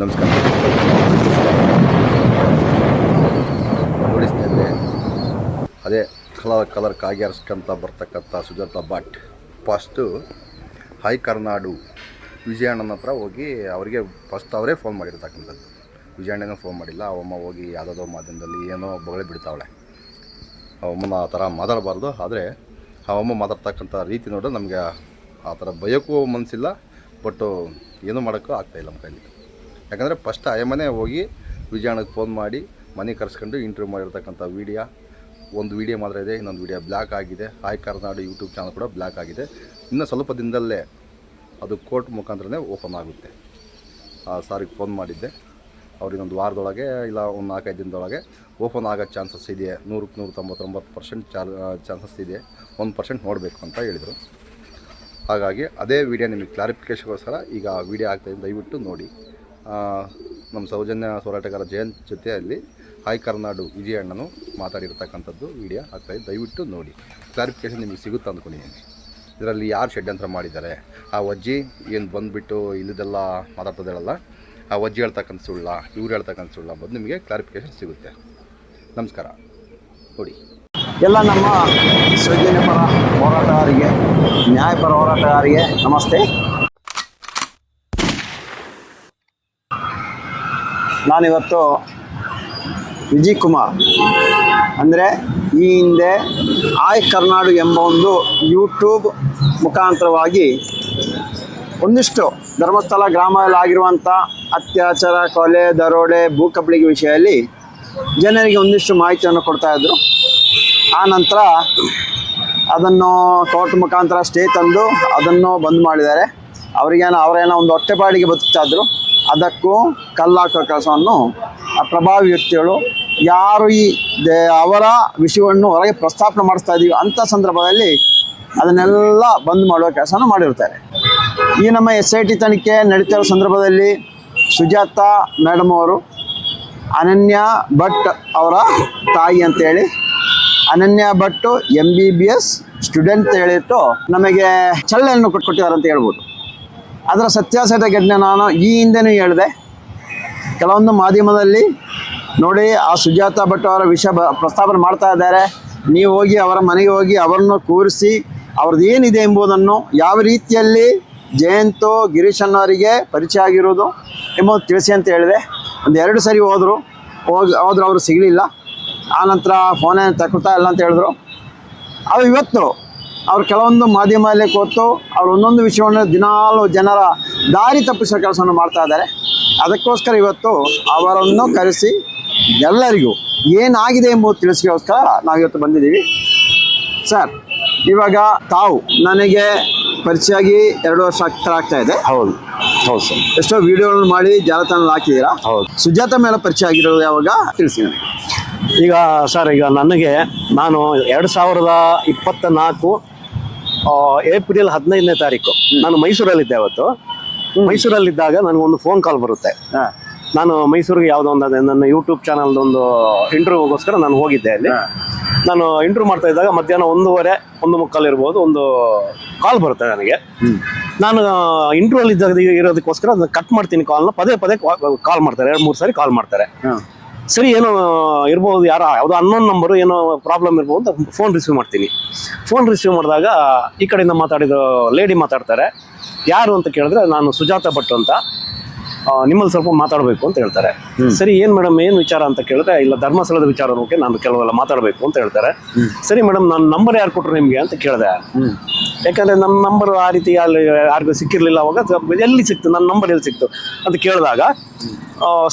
ನಮಸ್ಕಾರ. ನೋಡಿ ಸ್ನೇಹಿತರೆ, ಅದೇ ಕಲರ್ ಕಲರ್ ಕಾಗ್ಯಾರಿಸ್ಕೊಂತ ಬರ್ತಕ್ಕಂಥ ಸುಜಾತ ಭಟ್ ಫಸ್ಟು ಹೈ ಕರ್ನಾಡು ವಿಜಯಣ್ಣನ ಹತ್ರ ಹೋಗಿ ಅವರಿಗೆ ಫಸ್ಟ್ ಅವರೇ ಫೋನ್ ಮಾಡಿರ್ತಕ್ಕಂಥದ್ದು. ವಿಜಯಣ್ಣನೂ ಫೋನ್ ಮಾಡಿಲ್ಲ, ಅವಮ್ಮ ಹೋಗಿ ಯಾವುದೋ ಮಾಧ್ಯಮದಲ್ಲಿ ಏನೋ ಬೊಗಳೆ ಬಿಡ್ತಾವಳೆ. ಅವಮ್ಮನ ಆ ಥರ ಮಾತಾಡಬಾರ್ದು, ಆದರೆ ಅವಮ್ಮ ಮಾತಾಡ್ತಕ್ಕಂಥ ರೀತಿ ನೋಡಿದ್ರೆ ನಮಗೆ ಆ ಥರ ಭಯಕ್ಕೂ ಮನಸ್ಸಿಲ್ಲ ಬಟ್ಟು ಏನೂ ಮಾಡೋಕ್ಕೂ ಆಗ್ತಾಯಿಲ್ಲ ನಮ್ಮ ಕೈಲಿ. ಯಾಕಂದರೆ ಫಸ್ಟ್ ಅಯಮನೆ ಹೋಗಿ ವಿಜಯಣ್ಣಗೆ ಫೋನ್ ಮಾಡಿ, ಮನೆ ಕರೆಸ್ಕೊಂಡು ಇಂಟರ್ವ್ಯೂ ಮಾಡಿರ್ತಕ್ಕಂಥ ವೀಡಿಯೋ ಒಂದು ವೀಡಿಯೋ ಮಾತ್ರ ಇದೆ, ಇನ್ನೊಂದು ವೀಡಿಯೋ ಬ್ಲ್ಯಾಕ್ ಆಗಿದೆ. ಹಾಯ್ ಕರ್ನಾಡು ಯೂಟ್ಯೂಬ್ ಚಾನಲ್ ಕೂಡ ಬ್ಲ್ಯಾಕ್ ಆಗಿದೆ. ಇನ್ನು ಸ್ವಲ್ಪ ದಿನದಲ್ಲೇ ಅದು ಕೋರ್ಟ್ ಮುಖಾಂತರನೇ ಓಪನ್ ಆಗುತ್ತೆ. ಆ ಸಾರಿಗೆ ಫೋನ್ ಮಾಡಿದ್ದೆ. ಅವ್ರಿಗೊಂದು ವಾರದೊಳಗೆ ಇಲ್ಲ, ಒಂದು ನಾಲ್ಕೈದು ದಿನದೊಳಗೆ ಓಪನ್ ಆಗೋ ಚಾನ್ಸಸ್ ಇದೆ. ನೂರಕ್ಕೆ ನೂರ ತೊಂಬತ್ತೊಂಬತ್ತು ಪರ್ಸೆಂಟ್ ಚಾರ್ ಚಾನ್ಸಸ್ ಇದೆ. ಒಂದು ಪರ್ಸೆಂಟ್ ನೋಡಬೇಕು ಅಂತ ಹೇಳಿದರು. ಹಾಗಾಗಿ ಅದೇ ವಿಡಿಯೋ ನಿಮಗೆ ಕ್ಲಾರಿಫಿಕೇಶನ್ಗೋಸ್ಕರ ಈಗ ವಿಡಿಯೋ ಆಗ್ತಾಯಿದೆ ದಯವಿಟ್ಟು ನೋಡಿ. ನಮ್ಮ ಸೌಜನ್ಯ ಹೋರಾಟಗಾರ ಜಯಂತ್ ಜೊತೆಯಲ್ಲಿ ಹಾಯ್ ಕರ್ನಾಡು ವಿಜಯ ಅಣ್ಣನು ಮಾತಾಡಿರ್ತಕ್ಕಂಥದ್ದು ವಿಡಿಯೋ ಆಗ್ತಾಯಿದೆ ದಯವಿಟ್ಟು ನೋಡಿ. ಕ್ಲಾರಿಫಿಕೇಷನ್ ನಿಮಗೆ ಸಿಗುತ್ತೆ ಅಂದ್ಕೊಂಡಿದ್ದೀನಿ ಇದರಲ್ಲಿ ಯಾರು ಷಡ್ಯಂತ್ರ ಮಾಡಿದ್ದಾರೆ? ಆ ಅಜ್ಜಿ ಏನು ಬಂದುಬಿಟ್ಟು ಇಲ್ಲದೆಲ್ಲ ಮಾತಾಡ್ತದೇಳಲ್ಲ ಆ ಅಜ್ಜಿ ಹೇಳ್ತಕ್ಕಂಥ ಸುಳ್ಳ, ಇವ್ರು ಹೇಳ್ತಕ್ಕಂಥ ಸುಳ್ಳ ಅಂಬೋದು ನಿಮಗೆ ಕ್ಲಾರಿಫಿಕೇಷನ್ ಸಿಗುತ್ತೆ. ನಮಸ್ಕಾರ. ನೋಡಿ. ಎಲ್ಲ ನಮ್ಮ ಸೌಜನ್ಯ ಪರ ಹೋರಾಟಗಾರರಿಗೆ ನ್ಯಾಯಪರ ಹೋರಾಟಗಾರಿಗೆ ನಮಸ್ತೆ. ನಾನಿವತ್ತು ವಿಜಯ್ ಕುಮಾರ್ ಅಂದರೆ ಈ ಹಿಂದೆ ಆಯ್ ಕರ್ನಾಡು ಎಂಬ ಒಂದು ಯೂಟ್ಯೂಬ್ ಮುಖಾಂತರವಾಗಿ ಒಂದಿಷ್ಟು ಧರ್ಮಸ್ಥಳ ಗ್ರಾಮದಲ್ಲಿ ಆಗಿರುವಂಥ ಅತ್ಯಾಚಾರ, ಕೊಲೆ, ದರೋಡೆ ಭೂ ವಿಷಯದಲ್ಲಿ ಜನರಿಗೆ ಒಂದಿಷ್ಟು ಮಾಹಿತಿಯನ್ನು ಕೊಡ್ತಾಯಿದ್ರು ಆ ನಂತರ ಅದನ್ನು ಕೋರ್ಟ್ ಮುಖಾಂತರ ಸ್ಟೇ ತಂದು ಅದನ್ನು ಬಂದ್ ಮಾಡಿದ್ದಾರೆ. ಅವರಿಗೇನೋ, ಅವರೇನೋ ಒಂದು ಹೊಟ್ಟೆಪಾಡಿಗೆ ಬದುಕ್ತಾ ಇದ್ರು. ಅದಕ್ಕೂ ಕಲ್ಲಾಕೋ ಕೆಲಸವನ್ನು ಪ್ರಭಾವಿ ವ್ಯಕ್ತಿಗಳು ಯಾರು ಈ ದೇ- ಅವರ ವಿಷಯವನ್ನು ಹೊರಗೆ ಪ್ರಸ್ತಾಪನೆ ಮಾಡಿಸ್ತಾ ಇದ್ದೀವಿ ಅಂಥ ಸಂದರ್ಭದಲ್ಲಿ ಅದನ್ನೆಲ್ಲ ಬಂದ್ ಮಾಡುವ ಕೆಲಸವನ್ನು ಮಾಡಿರ್ತಾರೆ. ಈ ನಮ್ಮ ಎಸ್ ಐ ಟಿ ತನಿಖೆ ನಡೀತಿರೋ ಸಂದರ್ಭದಲ್ಲಿ ಸುಜಾತ ಮೇಡಮ್ ಅವರು ಅನನ್ಯ ಭಟ್ ಅವರ ತಾಯಿ ಅಂತೇಳಿ Ananya Bhat M B B S student ಹೇಳಿಟ್ಟು ನಮಗೆ ಚಳ್ಳೆಯನ್ನು ಕೊಟ್ಟು ಕೊಟ್ಟಿದ್ದಾರೆ ಅಂತ ಹೇಳ್ಬೋದು. ಅದರ ಸತ್ಯಾಸತ್ಯ ಘಟನೆ ನಾನು ಈ ಹಿಂದೆನೂ ಹೇಳಿದೆ. ಕೆಲವೊಂದು ಮಾಧ್ಯಮದಲ್ಲಿ ನೋಡಿ ಆ ಸುಜಾತ ಭಟ್ ಅವರ ವಿಷಯ ಬ ಪ್ರಸ್ತಾಪನೆ ಮಾಡ್ತಾ ಇದ್ದಾರೆ. ನೀವು ಹೋಗಿ ಅವರ ಮನೆಗೆ ಹೋಗಿ ಅವರನ್ನು ಕೂರಿಸಿ ಅವ್ರದ್ದು ಏನಿದೆ ಎಂಬುದನ್ನು ಯಾವ ರೀತಿಯಲ್ಲಿ ಜಯಂತು ಗಿರೀಶ್ ಅನ್ನೋರಿಗೆ ಪರಿಚಯ ಆಗಿರೋದು ಎಂಬುದು ತಿಳಿಸಿ ಅಂತ ಹೇಳಿದೆ. ಒಂದು ಎರಡು ಸರಿ ಹೋದರು. ಹೋಗಿ ಹೋದ್ರು ಅವರು ಸಿಗಲಿಲ್ಲ. ಆನಂತರ ಫೋನೇ ತಗೊಳ್ತಾ ಇಲ್ಲ ಅಂತ ಹೇಳಿದ್ರು. ಅವು ಇವತ್ತು ಅವ್ರು ಕೆಲವೊಂದು ಮಾಧ್ಯಮದಲ್ಲಿ ಕೊತ್ತು ಅವ್ರು ಒಂದೊಂದು ವಿಷಯವನ್ನು ದಿನಾಲು ಜನರ ದಾರಿ ತಪ್ಪಿಸೋ ಕೆಲಸವನ್ನು ಮಾಡ್ತಾ ಇದ್ದಾರೆ. ಅದಕ್ಕೋಸ್ಕರ ಇವತ್ತು ಅವರನ್ನು ಕರೆಸಿ ಎಲ್ಲರಿಗೂ ಏನಾಗಿದೆ ಎಂಬುದು ತಿಳಿಸೋಸ್ಕರ ನಾವು ಇವತ್ತು ಬಂದಿದ್ದೀವಿ. ಸರ್ ಇವಾಗ ತಾವು ನನಗೆ ಪರಿಚಯ ಆಗಿ ಎರಡು ವರ್ಷ ಆಗ್ತಾ ಆಗ್ತಾ ಇದೆ. ಹೌದು ಹೌದು ಸರ್. ಎಷ್ಟೋ ವಿಡಿಯೋಗಳನ್ನು ಮಾಡಿ ಜಾಲತಾಣ ಹಾಕಿದ್ದೀರಾ? ಹೌದು. ಸುಜಾತ ಮೇಲೆ ಪರಿಚಯ ಆಗಿರೋದು ಯಾವಾಗ? ತಿಳಿಸಿ ನನಗೆ. ಈಗ ಸರ್ ಈಗ ನನಗೆ ನಾನು ಎರಡು ಸಾವಿರದ ಇಪ್ಪತ್ತ ನಾಲ್ಕು ಏಪ್ರಿಲ್ ಹದಿನೈದನೇ ತಾರೀಕು. ನಾನು ಮೈಸೂರಲ್ಲಿದ್ದೆ ಅವತ್ತು. ಮೈಸೂರಲ್ಲಿದ್ದಾಗ ನನಗೊಂದು ಫೋನ್ ಕಾಲ್ ಬರುತ್ತೆ. ನಾನು ಮೈಸೂರಿಗೆ ಯಾವುದೋ ಒಂದು ಅದೇ ನನ್ನ ಯೂಟ್ಯೂಬ್ ಚಾನಲ್ದೊಂದು ಇಂಟರ್ವ್ಯೂಗೋಸ್ಕರ ನಾನು ಹೋಗಿದ್ದೆ ಅಲ್ಲಿ. ನಾನು ಇಂಟರ್ವ್ಯೂ ಮಾಡ್ತಾ ಇದ್ದಾಗ ಮಧ್ಯಾಹ್ನ ಒಂದೂವರೆ ಒಂದು ಮುಕ್ಕಾಲು ಇರ್ಬೋದು ಒಂದು ಕಾಲ್ ಬರುತ್ತೆ ನನಗೆ. ನಾನು ಇಂಟರ್ವ್ಯೂ ಇದ್ದಾಗ ಇರೋದಕ್ಕೋಸ್ಕರ ಅದನ್ನ ಕಟ್ ಮಾಡ್ತೀನಿ ಕಾಲ್ನ ಪದೇ ಪದೇ ಕಾಲ್ ಮಾಡ್ತಾರೆ. ಎರಡು ಮೂರು ಸಾರಿ ಕಾಲ್ ಮಾಡ್ತಾರೆ. ಸರಿ, ಏನೋ ಇರ್ಬೋದು, ಯಾರ, ಯಾವುದೋ ಅನ್ನೋನ್ ನಂಬರು ಏನೋ ಪ್ರಾಬ್ಲಮ್ ಇರ್ಬೋದು ಅಂತ ಫೋನ್ ರಿಸೀವ್ ಮಾಡ್ತೀನಿ. ಫೋನ್ ರಿಸೀವ್ ಮಾಡಿದಾಗ ಈ ಕಡೆಯಿಂದ ಮಾತಾಡಿದ ಲೇಡಿ ಮಾತಾಡ್ತಾರೆ. ಯಾರು ಅಂತ ಕೇಳಿದ್ರೆ, ನಾನು ಸುಜಾತ ಭಟ್ ಅಂತ. ನಿಮ್ಮಲ್ಲಿ ಸ್ವಲ್ಪ ಮಾತಾಡಬೇಕು ಅಂತ ಹೇಳ್ತಾರೆ. ಸರಿ ಏನು ಮೇಡಮ್ ಏನು ವಿಚಾರ ಅಂತ ಕೇಳಿದ್ರೆ ಇಲ್ಲ ಧರ್ಮಸ್ಥಳದ ವಿಚಾರ ಬಗ್ಗೆ ನಾನು ಕೆಲವೆಲ್ಲ ಮಾತಾಡಬೇಕು ಅಂತ ಹೇಳ್ತಾರೆ. ಸರಿ ಮೇಡಮ್ ನನ್ನ ನಂಬರ್ ಯಾರು ಕೊಟ್ಟರು ನಿಮಗೆ ಅಂತ ಕೇಳಿದೆ. ಯಾಕಂದ್ರೆ ನನ್ನ ನಂಬರ್ ಆ ರೀತಿ ಅಲ್ಲಿ ಯಾರಿಗೂ ಸಿಕ್ಕಿರಲಿಲ್ಲ ಅವಾಗ ಎಲ್ಲಿ ಸಿಕ್ತು ನನ್ನ ನಂಬರ್ ಎಲ್ಲಿ ಸಿಕ್ತು ಅಂತ ಕೇಳಿದಾಗ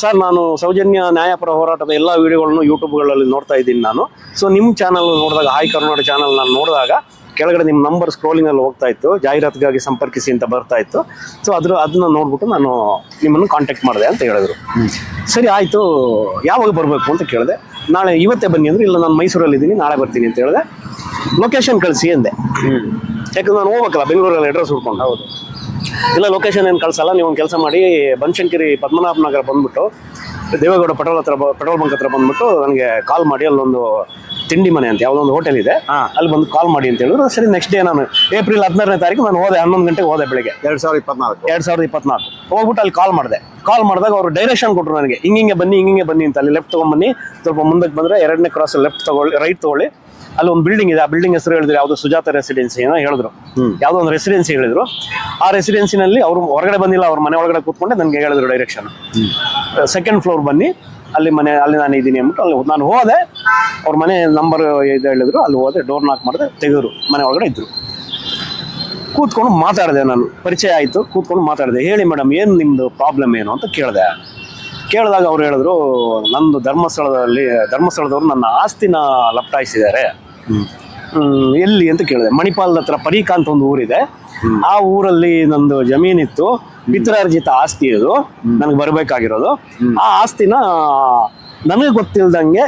ಸರ್ ನಾನು ಸೌಜನ್ಯ ನ್ಯಾಯಪರ ಹೋರಾಟದ ಎಲ್ಲ ವಿಡಿಯೋಗಳನ್ನು ಯೂಟ್ಯೂಬ್ಗಳಲ್ಲಿ ನೋಡ್ತಾ ಇದ್ದೀನಿ ನಾನು. ಸೊ ನಿಮ್ಮ ಚಾನಲ್ ನೋಡಿದಾಗ ಹಾಯ್ ಕರ್ನಾಟಕ ಚಾನಲ್ ನಾನು ನೋಡಿದಾಗ ಕೆಳಗಡೆ ನಿಮ್ಮ ನಂಬರ್ ಸ್ಕ್ರೋಲಿಂಗಲ್ಲಿ ಹೋಗ್ತಾ ಇತ್ತು. ಜಾಹೀರಾತಿಗಾಗಿ ಸಂಪರ್ಕಿಸಿ ಅಂತ ಬರ್ತಾ ಇತ್ತು. ಸೊ ಅದ್ರ ಅದನ್ನ ನೋಡ್ಬಿಟ್ಟು ನಾನು ನಿಮ್ಮನ್ನು ಕಾಂಟ್ಯಾಕ್ಟ್ ಮಾಡಿದೆ ಅಂತ ಹೇಳಿದ್ರು. ಸರಿ ಆಯಿತು. ಯಾವಾಗ ಬರಬೇಕು ಅಂತ ಕೇಳಿದೆ. ನಾಳೆ ಇವತ್ತೇ ಬನ್ನಿ ಅಂದ್ರೆ ಇಲ್ಲ ನಾನು ಮೈಸೂರಲ್ಲಿ ಇದ್ದೀನಿ ನಾಳೆ ಬರ್ತೀನಿ ಅಂತ ಹೇಳಿದೆ. ಲೊಕೇಶನ್ ಕಳಿಸಿ ಅಂದೆ. ಯಾಕಂದ್ರೆ ನಾನು ಹೋಗ್ಬೇಕಲ್ಲ ಬೆಂಗಳೂರಲ್ಲಿ ಅಡ್ರೆಸ್ ಹುಡ್ಕೊಂಡು. ಹೌದು. ಇಲ್ಲ ಲೊಕೇಶನ್ ಏನು ಕಳ್ಸಲ್ಲ ನೀವು ಒಂದು ಕೆಲಸ ಮಾಡಿ ಬನಶಂಕರಿ ಪದ್ಮನಾಭ ನಗರ ಬಂದ್ಬಿಟ್ಟು ದೇವೇಗೌಡ ಪೆಟ್ರೋಲ್ ಹತ್ರ ಪೆಟ್ರೋಲ್ ಬಂಕ್ ಹತ್ರ ಬಂದ್ಬಿಟ್ಟು ನನಗೆ ಕಾಲ್ ಮಾಡಿ ಅಲ್ಲೊಂದು ತಿಂಡಿ ಮನೆ ಅಂತ ಯಾವುದೋ ಒಂದು ಹೋಟೆಲ್ ಇದೆ. ಅಲ್ಲಿ ಬಂದು ಕಾಲ್ ಮಾಡಿ ಅಂತ ಹೇಳಿದ್ರು. ಸರಿ ನೆಕ್ಸ್ಟ್ ಡೇ ನಾನು ಏಪ್ರಿಲ್ ಹದಿನಾರನೇ ತಾರೀಕು ನಾನು ಹೋದೆ ಹನ್ನೊಂದು ಗಂಟೆಗೆ ಹೋದೆ ಬೆಳಿಗ್ಗೆ. ಎರಡ್ ಸಾವಿರದ ಇಪ್ಪತ್ನಾಲ್ಕು. ಎರಡ್ ಸಾವಿರದ ಇಪ್ಪತ್ನಾಲ್ಕು. ಹೋಗ್ಬಿಟ್ಟು ಅಲ್ಲಿ ಕಾಲ್ ಮಾಡಿದೆ. ಕಾಲ್ ಮಾಡಿದಾಗ ಅವರು ಡೈರೆಕ್ಷನ್ ಕೊಟ್ಟರು ನನಗೆ. ಹಿಂಗೆ ಬನ್ನಿ ಹಿಂಗೆ ಬನ್ನಿ ಅಂತ ಅಲ್ಲಿ ಲೆಫ್ಟ್ ತೊಗೊಂಬನ್ನಿ ಸ್ವಲ್ಪ ಮುಂದಕ್ಕೆ ಬಂದರೆ ಎರಡನೇ ಕ್ರಾಸ್ ಲೆಫ್ಟ್ ತಗೊಳ್ಳಿ ರೈಟ್ ತಗೊಳ್ಳಿ. ಅಲ್ಲಿ ಒಂದು ಬಿಲ್ಡಿಂಗ್ ಇದೆ. ಆ ಬಿಲ್ಡಿಂಗ್ ಹೆಸರು ಹೇಳಿದ್ರು ಯಾವುದು ಸುಜಾತ ರೆಸಿಡೆನ್ಸಿ ಏನೋ ಹೇಳಿದ್ರು. ಯಾವುದೋ ಒಂದು ರೆಸಿಡೆನ್ಸಿ ಹೇಳಿದ್ರು. ಆ ರೆಸಿಡೆನ್ಸಿನಲ್ಲಿ ಅವರು ಹೊರಗಡೆ ಬಂದಿಲ್ಲ ಅವ್ರ ಮನೆ ಒಳಗಡೆ ಕೂತ್ಕೊಂಡೆ ನನಗೆ ಹೇಳಿದ್ರು ಡೈರೆಕ್ಷನ್ ಸೆಕೆಂಡ್ ಫ್ಲೋರ್ ಬನ್ನಿ. ಅಲ್ಲಿ ಮನೆ ಅಲ್ಲಿ ನಾನು ಇದ್ದೀನಿ ಅಂದ್ಬಿಟ್ಟು ಅಲ್ಲಿ ನಾನು ಹೋದೆ. ಅವ್ರ ಮನೆ ನಂಬರ್ ಇದು ಹೇಳಿದ್ರು ಅಲ್ಲಿ ಹೋದೆ ಡೋರ್ ನಾಕ್ ಮಾಡಿದೆ ತೆಗೆದ್ರು. ಮನೆ ಒಳಗಡೆ ಇದ್ದರು ಕೂತ್ಕೊಂಡು ಮಾತಾಡಿದೆ ನಾನು. ಪರಿಚಯ ಆಯಿತು ಕೂತ್ಕೊಂಡು ಮಾತಾಡಿದೆ. ಹೇಳಿ ಮೇಡಮ್ ಏನು ನಿಮ್ಮದು ಪ್ರಾಬ್ಲಮ್ ಏನು ಅಂತ ಕೇಳಿದೆ. ಕೇಳಿದಾಗ ಅವ್ರು ಹೇಳಿದ್ರು ನಂದು ಧರ್ಮಸ್ಥಳದಲ್ಲಿ ಧರ್ಮಸ್ಥಳದವರು ನನ್ನ ಆಸ್ತಿನ ಲಪ್ಟಾಯಿಸಿದ್ದಾರೆ. ಎಲ್ಲಿ ಅಂತ ಕೇಳಿದೆ. ಮಣಿಪಾಲದ ಹತ್ರ ಪರೀಕಾ ಅಂತ ಒಂದು ಊರಿದೆ. ಆ ಊರಲ್ಲಿ ನಂದು ಜಮೀನಿತ್ತು. ಪಿತ್ರಾರ್ಜಿತ ಆಸ್ತಿ ಇದು ನನಗೆ ಬರಬೇಕಾಗಿರೋದು. ಆ ಆಸ್ತಿನ ನನಗೆ ಗೊತ್ತಿಲ್ದಂಗೆ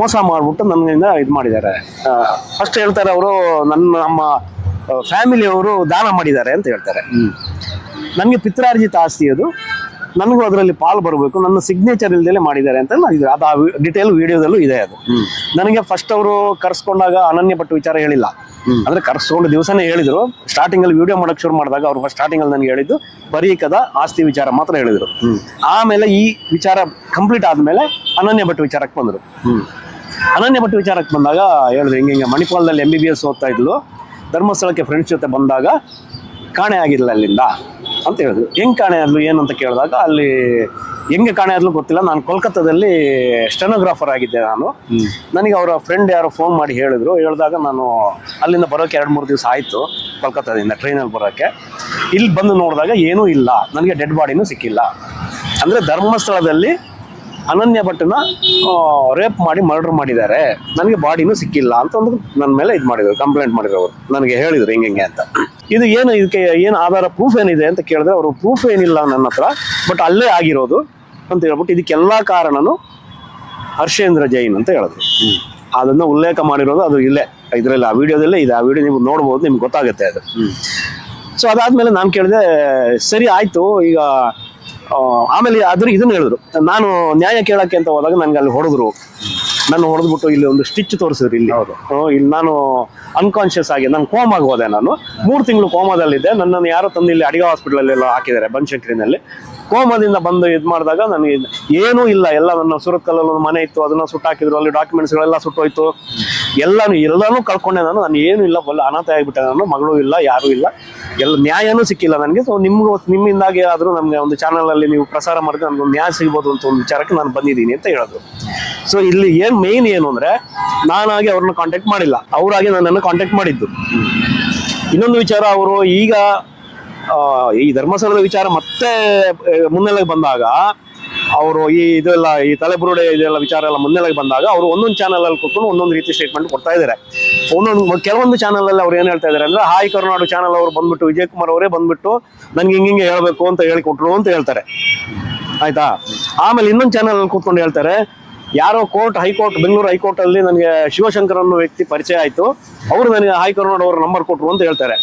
ಮೋಸ ಮಾಡಿಬಿಟ್ಟು ನನ್ನಿಂದ ಇದು ಮಾಡಿದ್ದಾರೆ. ಫಸ್ಟ್ ಹೇಳ್ತಾರೆ ಅವರು ನನ್ನ ನಮ್ಮ ಫ್ಯಾಮಿಲಿಯವರು ದಾನ ಮಾಡಿದ್ದಾರೆ ಅಂತ ಹೇಳ್ತಾರೆ. ನನಗೆ ಪಿತ್ರಾರ್ಜಿತ ಆಸ್ತಿ ಅದು. ನನಗೂ ಅದರಲ್ಲಿ ಪಾಲ್ ಬರಬೇಕು ನನ್ನ ಸಿಗ್ನೇಚರ್ ಇಲ್ದಲೆ ಮಾಡಿದ್ದಾರೆ ಅಂತ ನಾನು ಇದು- ಅದು ಆ ಡಿಟೇಲ್ ವಿಡಿಯೋದಲ್ಲೂ ಇದೆ ಅದು. ನನಗೆ ಫಸ್ಟ್ ಅವರು ಕರ್ಸ್ಕೊಂಡಾಗ ಅನನ್ಯ ಪಟ್ಟು ವಿಚಾರ ಹೇಳಿಲ್ಲ. ಅಂದ್ರೆ ಕರ್ಸ್ಕೊಂಡು ದಿವಸನೇ ಹೇಳಿದ್ರು. ಸ್ಟಾರ್ಟಿಂಗ್ ಅಲ್ಲಿ ವಿಡಿಯೋ ಮಾಡಕ್ ಶುರು ಮಾಡಿದಾಗ ಅವ್ರು ಫಸ್ಟ್ ಸ್ಟಾರ್ಟಿಂಗ್ ಅಲ್ಲಿ ನನಗೆ ಹೇಳಿದ್ದು ಬರೀಕದ ಆಸ್ತಿ ವಿಚಾರ ಮಾತ್ರ ಹೇಳಿದ್ರು. ಆಮೇಲೆ ಈ ವಿಚಾರ ಕಂಪ್ಲೀಟ್ ಆದ್ಮೇಲೆ ಅನನ್ಯ ಭಟ್ ವಿಚಾರಕ್ಕೆ ಬಂದರು. ಅನನ್ಯ ಭಟ್ ವಿಚಾರಕ್ಕೆ ಬಂದಾಗ ಹೇಳಿದ್ರು ಹಿಂಗೆ ಹಿಂಗೆ ಮಣಿಪಾಲದಲ್ಲಿ ಎಂ ಬಿ ಬಿ ಎಸ್ ಓದ್ತಾ ಇದ್ಲು. ಧರ್ಮಸ್ಥಳಕ್ಕೆ ಫ್ರೆಂಡ್ಸ್ ಜೊತೆ ಬಂದಾಗ ಕಾಣೆ ಆಗಿಲ್ಲ ಅಲ್ಲಿಂದ. ಅಂತ ಹೇಳಿದ್ರು ಹೆಂಗ್ ಕಾಣೆ ಆದ್ಲು ಏನು ಅಂತ ಕೇಳಿದಾಗ ಅಲ್ಲಿ ಹೆಂಗೆ ಕಾಣೆ ಆದ್ಲು ಗೊತ್ತಿಲ್ಲ. ನಾನು ಕೋಲ್ಕತ್ತಾದಲ್ಲಿ ಸ್ಟೆನೋಗ್ರಾಫರ್ ಆಗಿದ್ದೆ ನಾನು. ನನಗೆ ಅವರ ಫ್ರೆಂಡ್ ಯಾರೋ ಫೋನ್ ಮಾಡಿ ಹೇಳಿದ್ರು. ಹೇಳಿದಾಗ ನಾನು ಅಲ್ಲಿಂದ ಬರೋಕ್ಕೆ ಎರಡು ಮೂರು ದಿವಸ ಆಯಿತು ಕೋಲ್ಕತ್ತಾದಿಂದ ಟ್ರೈನಲ್ಲಿ ಬರೋಕ್ಕೆ ಇಲ್ಲಿ ಬಂದು ನೋಡಿದಾಗ ಏನೂ ಇಲ್ಲ. ನನಗೆ ಡೆಡ್ ಬಾಡಿನೂ ಸಿಕ್ಕಿಲ್ಲ. ಅಂದರೆ ಧರ್ಮಸ್ಥಳದಲ್ಲಿ ಅನನ್ಯ ಭಟ್ನ ರೇಪ್ ಮಾಡಿ ಮರ್ಡರ್ ಮಾಡಿದ್ದಾರೆ. ನನಗೆ ಬಾಡಿನೂ ಸಿಕ್ಕಿಲ್ಲ ಅಂತ ಒಂದು ನನ್ನ ಮೇಲೆ ಇದು ಮಾಡಿದ್ರು ಕಂಪ್ಲೇಂಟ್ ಮಾಡಿದ್ರು ಅವರು. ನನಗೆ ಹೇಳಿದ್ರು ಹಿಂಗೆ ಹಿಂಗೆ ಅಂತ. ಇದು ಏನು ಇದಕ್ಕೆ ಏನು ಆಧಾರ ಪ್ರೂಫ್ ಏನಿದೆ ಅಂತ ಕೇಳಿದ್ರೆ ಅವರು ಪ್ರೂಫ್ ಏನಿಲ್ಲ ನನ್ನ ಹತ್ರ ಬಟ್ ಅಲ್ಲೇ ಆಗಿರೋದು ಅಂತ ಹೇಳ್ಬಿಟ್ಟು ಇದಕ್ಕೆಲ್ಲ ಕಾರಣನು ಹರ್ಷೇಂದ್ರ ಜೈನ್ ಅಂತ ಹೇಳಿದ್ರು. ಅದನ್ನು ಉಲ್ಲೇಖ ಮಾಡಿರೋದು ಅದು ಇಲ್ಲೇ. ಇದರಲ್ಲಿ ಆ ವಿಡಿಯೋದಲ್ಲೇ ಇದೆ. ಆ ವಿಡಿಯೋ ನೀವು ನೋಡ್ಬೋದು ನಿಮ್ಗೆ ಗೊತ್ತಾಗುತ್ತೆ ಅದು. ಸೊ ಅದಾದ್ಮೇಲೆ ನಾನು ಕೇಳಿದೆ ಸರಿ ಆಯ್ತು ಈಗ ಆಮೇಲೆ ಅದ್ರ ಇದನ್ನ ಹೇಳಿದ್ರು. ನಾನು ನ್ಯಾಯ ಕೇಳಕ್ಕೆ ಅಂತ ಹೋದಾಗ ನನ್ಗೆ ಅಲ್ಲಿ ಹೊಡೆದ್ರು. ನಾನು ಹೊಡೆದ್ಬಿಟ್ಟು ಇಲ್ಲಿ ಒಂದು ಸ್ಟಿಚ್ ತೋರಿಸಿದ್ರು ಇಲ್ಲಿ. ಹೌದು. ಇಲ್ಲಿ ನಾನು ಅನ್ಕಾನ್ಶಿಯಸ್ ಆಗಿ ನಾನು ಕೋಮಾಗಿ ಹೋದೆ ನಾನು. ಮೂರು ತಿಂಗಳು ಕೋಮಾದಲ್ಲಿದ್ದೆ ನನ್ನನ್ನು ಯಾರೋ ತಂದು ಇಲ್ಲಿ ಅಡಿಗೆ ಹಾಸ್ಪಿಟಲ್ ಎಲ್ಲ ಹಾಕಿದ್ದಾರೆ ಬನಶಂಕರಿನಲ್ಲಿ. ಕೋಮದಿಂದ ಬಂದು ಇದು ಮಾಡಿದಾಗ ನನಗೆ ಏನೂ ಇಲ್ಲ. ಎಲ್ಲ ನನ್ನ ಸುರತ್ಕಲ್ಲಲ್ಲಿ ಒಂದು ಮನೆ ಇತ್ತು. ಅದನ್ನ ಸುಟ್ಟಾಕಿದ್ರು ಅಲ್ಲಿ ಡಾಕ್ಯುಮೆಂಟ್ಸ್ಗಳೆಲ್ಲ ಸುಟ್ಟೋಯ್ತು. ಎಲ್ಲಾನು ಎಲ್ಲಾನು ಕಳ್ಕೊಂಡೆ ನಾನು. ನಾನು ಏನು ಇಲ್ಲ. ಬಲ್ಲ ಅನಾಥ ಆಗಿಬಿಟ್ಟೆ ನಾನು. ಮಗಳು ಇಲ್ಲ ಯಾರೂ ಇಲ್ಲ. ಎಲ್ಲ ನ್ಯಾಯನೂ ಸಿಕ್ಕಿಲ್ಲ ನನಗೆ. ಸೊ ನಿಮ್ಗೆ ನಿಮ್ಮಿಂದಾಗಿ ಆದರೂ ನಮಗೆ ಒಂದು ಚಾನಲಲ್ಲಿ ನೀವು ಪ್ರಸಾರ ಮಾಡಿದ್ರೆ ಒಂದು ನ್ಯಾಯ ಸಿಗ್ಬೋದು ಅಂತ ಒಂದು ವಿಚಾರಕ್ಕೆ ನಾನು ಬಂದಿದ್ದೀನಿ ಅಂತ ಹೇಳೋದು. ಸೊ ಇಲ್ಲಿ ಏನು ಮೇಯ್ನ್ ಏನು ಅಂದರೆ, ನಾನಾಗಿ ಅವ್ರನ್ನ ಕಾಂಟ್ಯಾಕ್ಟ್ ಮಾಡಿಲ್ಲ. ಅವರಾಗಿ ನನ್ನನ್ನು ಕಾಂಟ್ಯಾಕ್ಟ್ ಮಾಡಿದ್ದು. ಇನ್ನೊಂದು ವಿಚಾರ, ಅವರು ಈಗ ಈ ಧರ್ಮಸ್ಥಳದ ವಿಚಾರ ಮತ್ತೆ ಮುನ್ನೆಲೆಗೆ ಬಂದಾಗ ಅವರು ಈ ಇದೆಲ್ಲ, ಈ ತಲೆಬುರುಡೆ ಇದೆಲ್ಲ ವಿಚಾರ ಎಲ್ಲ ಮುನ್ನೆಲೆಗೆ ಬಂದಾಗ ಅವರು ಒಂದೊಂದು ಚಾನಲ್ ಅಲ್ಲಿ ಕೂತ್ಕೊಂಡು ಒಂದೊಂದು ರೀತಿ ಸ್ಟೇಟ್ಮೆಂಟ್ ಕೊಡ್ತಾ ಇದ್ದಾರೆ. ಒಂದೊಂದು, ಕೆಲವೊಂದು ಚಾನಲ್ ಅಲ್ಲಿ ಅವ್ರು ಏನ್ ಹೇಳ್ತಾ ಇದ್ದಾರೆ ಅಂದ್ರೆ, ಹಾಯ್ ಕರುನಾಡು ಚಾನಲ್ ಅವರು ಬಂದ್ಬಿಟ್ಟು ವಿಜಯ್ ಕುಮಾರ್ ಅವರೇ ಬಂದ್ಬಿಟ್ಟು ನನ್ಗೆ ಹಿಂಗೆ ಹೇಳಬೇಕು ಹೇಳ್ಬೇಕು ಅಂತ ಹೇಳಿಕೊಟ್ರು ಅಂತ ಹೇಳ್ತಾರೆ. ಆಯ್ತಾ? ಆಮೇಲೆ ಇನ್ನೊಂದು ಚಾನಲ್ ಅಲ್ಲಿ ಕೂತ್ಕೊಂಡು ಹೇಳ್ತಾರೆ ಯಾರೋ ಕೋರ್ಟ್, ಹೈಕೋರ್ಟ್, ಬೆಂಗಳೂರು ಹೈಕೋರ್ಟ್ ಅಲ್ಲಿ ನನಗೆ ಶಿವಶಂಕರ್ ಅನ್ನೋ ವ್ಯಕ್ತಿ ಪರಿಚಯ ಆಯ್ತು. ಅವರು ನನಗೆ, ಹಾಯ್ ಕರುನಾಡ್ ಅವ್ರ ನಂಬರ್ ಕೊಟ್ರು ಅಂತ ಹೇಳ್ತಾರೆ.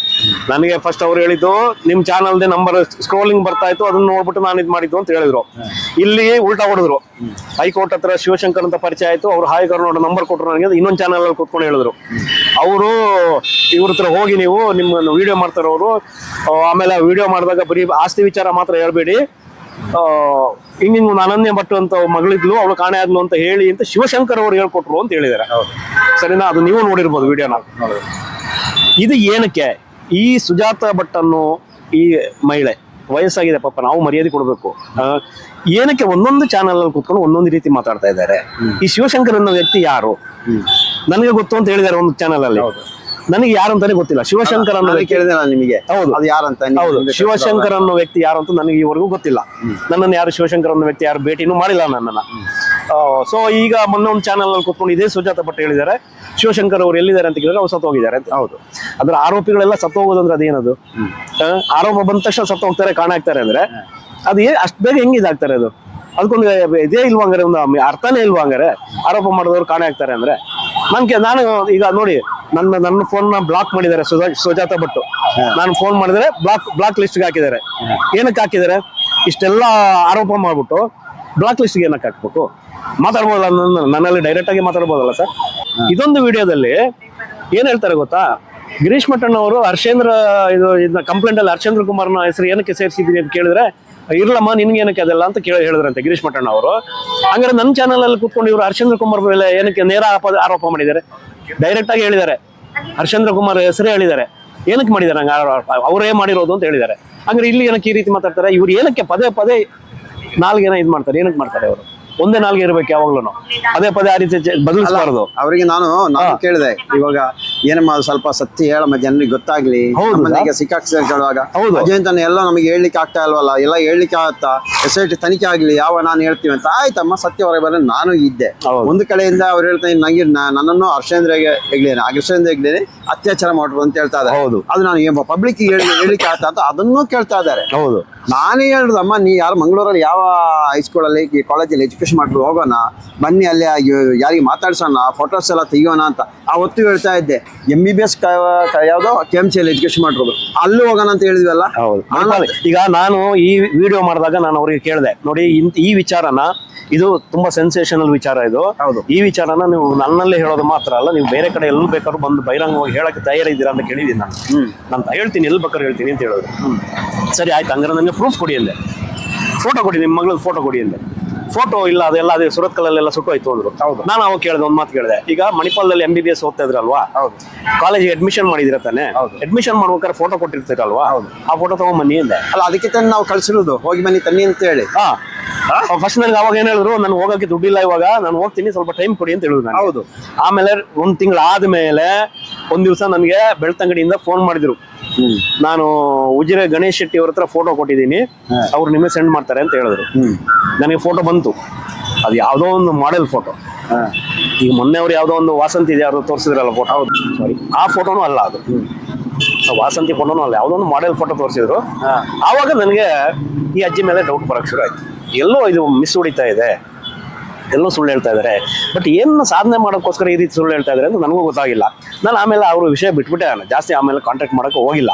ನನಗೆ ಫಸ್ಟ್ ಅವ್ರು ಹೇಳಿದ್ದು, ನಿಮ್ ಚಾನಲ್ದೇ ನಂಬರ್ ಸ್ಕ್ರೋಲಿಂಗ್ ಬರ್ತಾ ಇತ್ತು, ಅದನ್ನ ನೋಡ್ಬಿಟ್ಟು ನಾನು ಇದು ಮಾಡಿದ್ದು ಅಂತ ಹೇಳಿದ್ರು. ಇಲ್ಲಿ ಉಲ್ಟಾ ಹೊಡೆದ್ರು. ಹೈಕೋರ್ಟ್ ಹತ್ರ ಶಿವಶಂಕರ್ ಅಂತ ಪರಿಚಯ ಆಯ್ತು. ಅವ್ರು, ಹಾಯ್ ನಂಬರ್ ಕೊಟ್ರು ನನಗೆ ಇನ್ನೊಂದು ಚಾನಲ್ ಅಲ್ಲಿ ಕೂತ್ಕೊಂಡು ಹೇಳಿದ್ರು. ಅವರು ಇವ್ರ ಹತ್ರ ಹೋಗಿ ನೀವು ನಿಮ್ಮ ವಿಡಿಯೋ ಮಾಡ್ತಾರವರು ಆಮೇಲೆ ವಿಡಿಯೋ ಮಾಡಿದಾಗ ಬರೀ ಆಸ್ತಿ ವಿಚಾರ ಮಾತ್ರ ಹೇಳ್ಬೇಡಿ. ಹಿಂಗಿಂಗ್ ಒಂದು ಅನನ್ಯ ಅಂತ ಮಗಳಿದ್ಲು ಅವಳು ಕಾಣೆ ಆದ್ಲು ಅಂತ ಹೇಳಿ ಅಂತ ಶಿವಶಂಕರ್ ಅವರು ಹೇಳ್ಕೊಟ್ರು ಅಂತ ಹೇಳಿದ್ದಾರೆ. ಸರಿನಾ? ಅದು ನೀವು ನೋಡಿರ್ಬೋದು ವಿಡಿಯೋನ ಇದು ಏನಕ್ಕೆ? ಈ ಸುಜಾತ ಭಟ್ ಅನ್ನೋ ಈ ಮಹಿಳೆ ವಯಸ್ಸಾಗಿದೆ ಪಾಪ ನಾವು ಮರ್ಯಾದೆ ಕೊಡಬೇಕು. ಏನಕ್ಕೆ ಒಂದೊಂದು ಚಾನಲ್ ಅಲ್ಲಿ ಕೂತ್ಕೊಂಡು ಒಂದೊಂದು ರೀತಿ ಮಾತಾಡ್ತಾ ಇದ್ದಾರೆ? ಈ ಶಿವಶಂಕರ್ ಅನ್ನೋ ವ್ಯಕ್ತಿ ಯಾರು? ನನಗೆ ಗೊತ್ತು ಅಂತ ಹೇಳಿದ್ದಾರೆ ಒಂದು ಚಾನಲ್ ಅಲ್ಲಿ. ನನಗೆ ಯಾರು ಅಂತಾನೆ ಗೊತ್ತಿಲ್ಲ. ಶಿವಶಂಕರ್ ಅನ್ನೋ ನಾನು ವ್ಯಕ್ತಿ ಕೇಳಿದೆ ನಾನು ನಿಮಗೆ. ಹೌದು. ಅದು ಯಾರಂತ ಅಂತ ಹೌದು. ಶಿವಶಂಕರ್ ಅನ್ನೋ ವ್ಯಕ್ತಿ ಯಾರು ಅಂತ ನನಗೆ ಈವರೆಗೂ ಗೊತ್ತಿಲ್ಲ. ನನ್ನನ್ನು ಯಾರು ಶಿವಶಂಕರ್ ಅನ್ನೋ ವ್ಯಕ್ತಿ ಯಾರು ಭೇಟಿನೂ ಮಾಡಿಲ್ಲ ನನ್ನನ್ನ. ಸೊ ಈಗ ಮೊನ್ನೆ ಒಂದು ಚಾನಲ್ ಅಲ್ಲಿ ಕೂತ್ಕೊಂಡು ಇದೇ ಸುಜಾತ ಭಟ್ ಹೇಳಿದ್ದಾರೆ ಶಿವಶಂಕರ್ ಅವರು ಎಲ್ಲಿದ್ದಾರೆ ಅಂತ ಕೇಳಿದ್ರೆ ಅವ್ರು ಸತ್ತು ಹೋಗಿದ್ದಾರೆ ಅಂತ. ಹೌದು. ಅದ್ರ ಆರೋಪಿಗಳೆಲ್ಲ ಸತ್ತು ಹೋಗೋದಂದ್ರೆ ಅದೇನದು? ಆರೋಪ ಬಂದ ತಕ್ಷಣ ಸತ್ತು ಹೋಗ್ತಾರೆ ಕಾಣಾಗ್ತಾರೆ ಅಂದ್ರೆ? ಅದು ಏ ಅಷ್ಟು ಬೇಗ ಹೆಂಗ್ ಇದಾಗ್ತಾರೆ ಅದು? ಅದಕ್ಕೊಂದು ಇದೇ ಇಲ್ವಾಂಗಾರೆ ಒಂದು ಅರ್ಥನೇ ಇಲ್ವಾಂಗಾರೆ ಆರೋಪ ಮಾಡಿದವರು ಕಾಣೆ ಆಗ್ತಾರೆ ಅಂದ್ರೆ? ನನ್ಗೆ ನಾನು ಈಗ ನೋಡಿ ನನ್ನ ನನ್ನ ಫೋನ್ನ ಬ್ಲಾಕ್ ಮಾಡಿದ್ದಾರೆ ಸುಜಾ ಸುಜಾತ ಭಟ್ಟು ನಾನು ಫೋನ್ ಮಾಡಿದ್ರೆ ಬ್ಲಾಕ್ ಬ್ಲಾಕ್ ಲಿಸ್ಟ್ಗೆ ಹಾಕಿದ್ದಾರೆ. ಏನಕ್ಕೆ ಹಾಕಿದ್ದಾರೆ? ಇಷ್ಟೆಲ್ಲ ಆರೋಪ ಮಾಡ್ಬಿಟ್ಟು ಬ್ಲಾಕ್ ಲಿಸ್ಟ್ಗೆ ಏನಕ್ಕೆ ಹಾಕ್ಬೇಕು? ಮಾತಾಡ್ಬೋದಲ್ಲ ನನ್ನ ನನ್ನಲ್ಲಿ ಡೈರೆಕ್ಟ್ ಆಗಿ ಮಾತಾಡ್ಬೋದಲ್ಲ ಸರ್? ಇದೊಂದು ವಿಡಿಯೋದಲ್ಲಿ ಏನ್ ಹೇಳ್ತಾರೆ ಗೊತ್ತಾ? ಗಿರೀಶ್ ಮಠಣ್ಣ ಅವರು ಹರ್ಷೇಂದ್ರ ಇದು ಇದನ್ನ ಕಂಪ್ಲೇಂಟ್ ಅಲ್ಲಿ ಹರ್ಷೇಂದ್ರ ಕುಮಾರ್ನ ಹೆಸರು ಏನಕ್ಕೆ ಸೇರಿಸಿದ್ರಿ ಅಂತ ಕೇಳಿದ್ರೆ ಇರ್ಲಮ್ಮ ನಿನ್ಗೆ ಏನಕ್ಕೆ ಅದೆಲ್ಲ ಅಂತ ಕೇಳಿ ಹೇಳಿದ್ರಂತೆ ಗಿರೀಶ್ ಮಠಣ್ಣ ಅವರು. ಹಂಗಾರೆ ನನ್ನ ಚಾನಲ್ ಅಲ್ಲಿ ಕೂತ್ಕೊಂಡು ಇವರು ಹರ್ಷೇಂದ್ರ ಕುಮಾರ್ ಮೇಲೆ ಏನಕ್ಕೆ ನೇರ ಆರೋಪ ಮಾಡಿದ್ದಾರೆ? ಡೈರೆಕ್ಟ್ ಆಗಿ ಹೇಳಿದ್ದಾರೆ. ಹರ್ಷೇಂದ್ರ ಕುಮಾರ್ ಹೆಸರೇ ಹೇಳಿದ್ದಾರೆ. ಏನಕ್ಕೆ ಮಾಡಿದ್ದಾರೆ? ಹಂಗ ಅವರೇ ಮಾಡಿರೋದು ಅಂತ ಹೇಳಿದ್ದಾರೆ. ಹಂಗಾರೆ ಇಲ್ಲಿ ಏನಕ್ಕೆ ಈ ರೀತಿ ಮಾತಾಡ್ತಾರೆ? ಇವ್ರು ಏನಕ್ಕೆ ಪದೇ ಪದೇ ನಾಲ್ಗೇನ ಇದು ಮಾಡ್ತಾರೆ? ಏನಕ್ಕೆ ಮಾಡ್ತಾರೆ ಅವರು ಒಂದೇ ನಾಲ್ಗೆ ಇರ್ಬೇಕು ಯಾವಾಗ್ಲೂ ಪದೇ ಪದೇ ಆ ರೀತಿ ಬದಲಿಸಬಾರ್ದು. ಅವರಿಗೆ ನಾನು ನಾನು ಕೇಳಿದೆ. ಇವಾಗ ಏನಮ್ಮ ಅದು ಸ್ವಲ್ಪ ಸತ್ಯ ಹೇಳಮ್ಮ ಜನರಿಗೆ ಗೊತ್ತಾಗ್ಲಿ. ಹೌದು ನಮ್ಮನೆಗೆ ಸಿಕ್ಕಾಕ್ಸಿಕೊಳ್ಳುವಾಗ ಹೌದು. ಅಜಯಂತನ ಎಲ್ಲ ನಮಗೆ ಹೇಳಲಿಕ್ಕೆ ಆಗ್ತಾ ಇಲ್ವಲ್ಲ? ಎಲ್ಲ ಹೇಳಲಿಕ್ಕೆ ಆಗ್ತಾ ಎಸ್ ಐ ಟಿ ತನಿಖೆ ಆಗ್ಲಿ ಯಾವ ನಾನು ಹೇಳ್ತೀವಿ ಅಂತ. ಆಯ್ತಮ್ಮ ಸತ್ಯ ಹೊರಗೆ ನಾನು ಇದ್ದೆ. ಹೌದು. ಒಂದು ಕಡೆಯಿಂದ ಅವ್ರು ಹೇಳ್ತಾರೆ ನಂಗೆ ನ- ನನ್ನನ್ನು ಹರ್ಷೇಂದ್ರಗೆ ಹೆಗ್ಲೇನೆ ಹರ್ಷೇಂದ್ರ ಹೆಗ್ಲೇನೆ ಅತ್ಯಾಚಾರ ಮಾಡ್ರು ಅಂತ ಹೇಳ್ತಾ ಇದ್ದಾರೆ. ಹೌದು. ಅದು ನಾನು ಪಬ್ಲಿಕ್ ಹೇಳಿ ಹೇಳಿಕ್ಕೆ ಆಗ್ತಾ ಅಂತ ಅದನ್ನೂ ಕೇಳ್ತಾ ಇದ್ದಾರೆ. ಹೌದು. ನಾನೇ ಹೇಳುದಮ್ಮ ನೀ ಯಾರು ಮಂಗಳೂರಲ್ಲಿ ಯಾವ ಹೈಸ್ಕೂಲಲ್ಲಿ ಕಾಲೇಜಲ್ಲಿ ಎಜುಕೇಶನ್ ಮಾಡ್ಕೊಂಡು ಹೋಗೋಣ? ಬನ್ನಿ ಅಲ್ಲಿ ಆ ಯೋ- ಯಾರಿಗೆ ಮಾತಾಡ್ಸೋಣ ಫೋಟೋಸ್ ಎಲ್ಲ ತೆಗಿಯೋಣ ಅಂತ. ಆ ಹೊತ್ತು ಹೇಳ್ತಾ ಇದ್ದೆ. ಎಂ ಬಿ ಬಿ ಎಸ್ ಯಾವುದೋ ಕೆ ಎಂ ಸಿ ಅಲ್ಲಿ ಎಜುಕೇಶನ್ ಮಾಡಿರೋದು. ಅಲ್ಲೂ ಹೋಗೋಣ ಅಂತ ಹೇಳಿದ್ವಲ್ಲ? ಹೌದು. ಈಗ ನಾನು ಈ ವಿಡಿಯೋ ಮಾಡಿದಾಗ ನಾನು ಅವ್ರಿಗೆ ಕೇಳಿದೆ ನೋಡಿ ಈ ವಿಚಾರನ ಇದು ತುಂಬಾ ಸೆನ್ಸೇಷನಲ್ ವಿಚಾರ ಇದು. ಹೌದು. ಈ ವಿಚಾರನ ನೀವು ನನ್ನಲ್ಲೇ ಹೇಳೋದು ಮಾತ್ರ ಅಲ್ಲ ನೀವು ಬೇರೆ ಕಡೆ ಎಲ್ಲಿ ಬೇಕಾದ್ರೂ ಬಂದು ಬಹಿರಂಗವಾಗಿ ಹೇಳಕ್ಕೆ ತಯಾರಿದ್ದೀರಾ ಅಂತ ಕೇಳಿದ್ದೀನಿ ನಾನು. ನಾನು ಹೇಳ್ತೀನಿ ಎಲ್ಲಿ ಬೇಕಾದ್ರೂ ಹೇಳ್ತೀನಿ ಅಂತ ಹೇಳೋದು. ಸರಿ ಆಯ್ತು ಹಂಗಾರೆ ನನಗೆ ಪ್ರೂಫ್ ಕೊಡಿ ಅಂದೆ. ಫೋಟೋ ಕೊಡಿ ನಿಮ್ಮ ಮಗಳ ಫೋಟೋ ಕೊಡಿ ಅಂದೆ. ಫೋಟೋ ಇಲ್ಲ ಅದೆಲ್ಲ ಅದೇ ಸುರತ್ಕಲಲ್ಲೆಲ್ಲ ಸುಟ್ಟೋಯ್ತು ಅಂದ್ರು. ಹೌದು. ನಾನು ಅವಾಗ ಕೇಳಿದೆ ಒಂದು ಮಾತು ಕೇಳಿದೆ. ಈಗ ಮಣಿಪಾಲದಲ್ಲಿ ಎಂ ಬಿ ಬಿ ಎಸ್ ಓದ್ತಾ ಇದ್ರಲ್ವಾ ಹೌದು. ಕಾಲೇಜಿಗೆ ಅಡ್ಮಿಷನ್ ಮಾಡಿದಿರ ತಾನೆ. ಅಡ್ಮಿಷನ್ ಮಾಡ್ಬೇಕಾದ್ರೆ ಫೋಟೋ ಕೊಟ್ಟಿರ್ತೀರಲ್ವಾ? ಹೌದು. ಆ ಫೋಟೋ ತಗೊಂಬನ್ನಿ ಅಂದೆ. ಅಲ್ಲ ಅದಕ್ಕೆ ತಾನೆ ನಾವು ಕಳ್ಸಿರೋದು. ಹೋಗಿ ಬನ್ನಿ ತನ್ನಿ ಅಂತ ಹೇಳಿ. ಹಾ. ಫಸ್ಟ್ ನನಗೆ ಅವಾಗ ಏನ್ ಹೇಳಿದ್ರು ನಾನು ಹೋಗಕ್ಕೆ ದುಡ್ಡಿಲ್ಲ ಇವಾಗ. ನಾನು ಹೋಗ್ತೀನಿ ಸ್ವಲ್ಪ ಟೈಮ್ ಕೊಡಿ ಅಂತ ಹೇಳಿದ್ರು ಹೌದು. ಆಮೇಲೆ ಒಂದ್ ತಿಂಗಳು ಆದ್ಮೇಲೆ ಒಂದ್ ದಿವಸ ನನಗೆ ಬೆಳ್ತಂಗಡಿಯಿಂದ ಫೋನ್ ಮಾಡಿದ್ರು. ನಾನು ಉಜಿರೆ ಗಣೇಶ್ ಶೆಟ್ಟಿ ಅವ್ರ ಹತ್ರ ಫೋಟೋ ಕೊಟ್ಟಿದ್ದೀನಿ. ಅವ್ರು ನಿಮಗೆ ಸೆಂಡ್ ಮಾಡ್ತಾರೆ ಅಂತ ಹೇಳಿದ್ರು. ನನಗೆ ಫೋಟೋ ಬಂತು. ಅದು ಯಾವುದೋ ಒಂದು ಮಾಡೆಲ್ ಫೋಟೋ ಈಗ ಮೊನ್ನೆ ಅವ್ರು ಯಾವುದೋ ಒಂದು ವಾಸಂತಿ ಇದೆ ಯಾರು ತೋರಿಸಿದ್ರಲ್ಲ ಫೋಟೋ ಹೌದು. ಸಾರಿ ಆ ಫೋಟೋನು ಅಲ್ಲ ಅದು. ಆ ವಾಸಂತಿ ಫೋಟೋನು ಅಲ್ಲ ಯಾವುದೋ ಒಂದು ಮಾಡೆಲ್ ಫೋಟೋ ತೋರಿಸಿದ್ರು. ಆವಾಗ ನನಗೆ ಈ ಅಜ್ಜಿ ಮೇಲೆ ಡೌಟ್ ಬರಕ್ಕೆ ಶುರು ಆಯ್ತು. ಎಲ್ಲೋ ಇದು ಮಿಸ್ ಹೊಡಿತಾ ಇದೆ. ಎಲ್ಲೋ ಸುಳ್ಳು ಹೇಳ್ತಾ ಇದ್ದಾರೆ ಬಟ್ ಏನು ಸಾಧನೆ ಮಾಡೋಕ್ಕೋಸ್ಕರ ಈ ರೀತಿ ಸುಳ್ಳು ಹೇಳ್ತಾ ಇದ್ದಾರೆ ಅಂತ ನನಗೂ ಗೊತ್ತಾಗಿಲ್ಲ. ನಾನು ಆಮೇಲೆ ಅವರು ವಿಷಯ ಬಿಟ್ಬಿಟ್ಟೆ ನಾನು. ಜಾಸ್ತಿ ಆಮೇಲೆ ಕಾಂಟ್ಯಾಕ್ಟ್ ಮಾಡೋಕೆ ಹೋಗಿಲ್ಲ.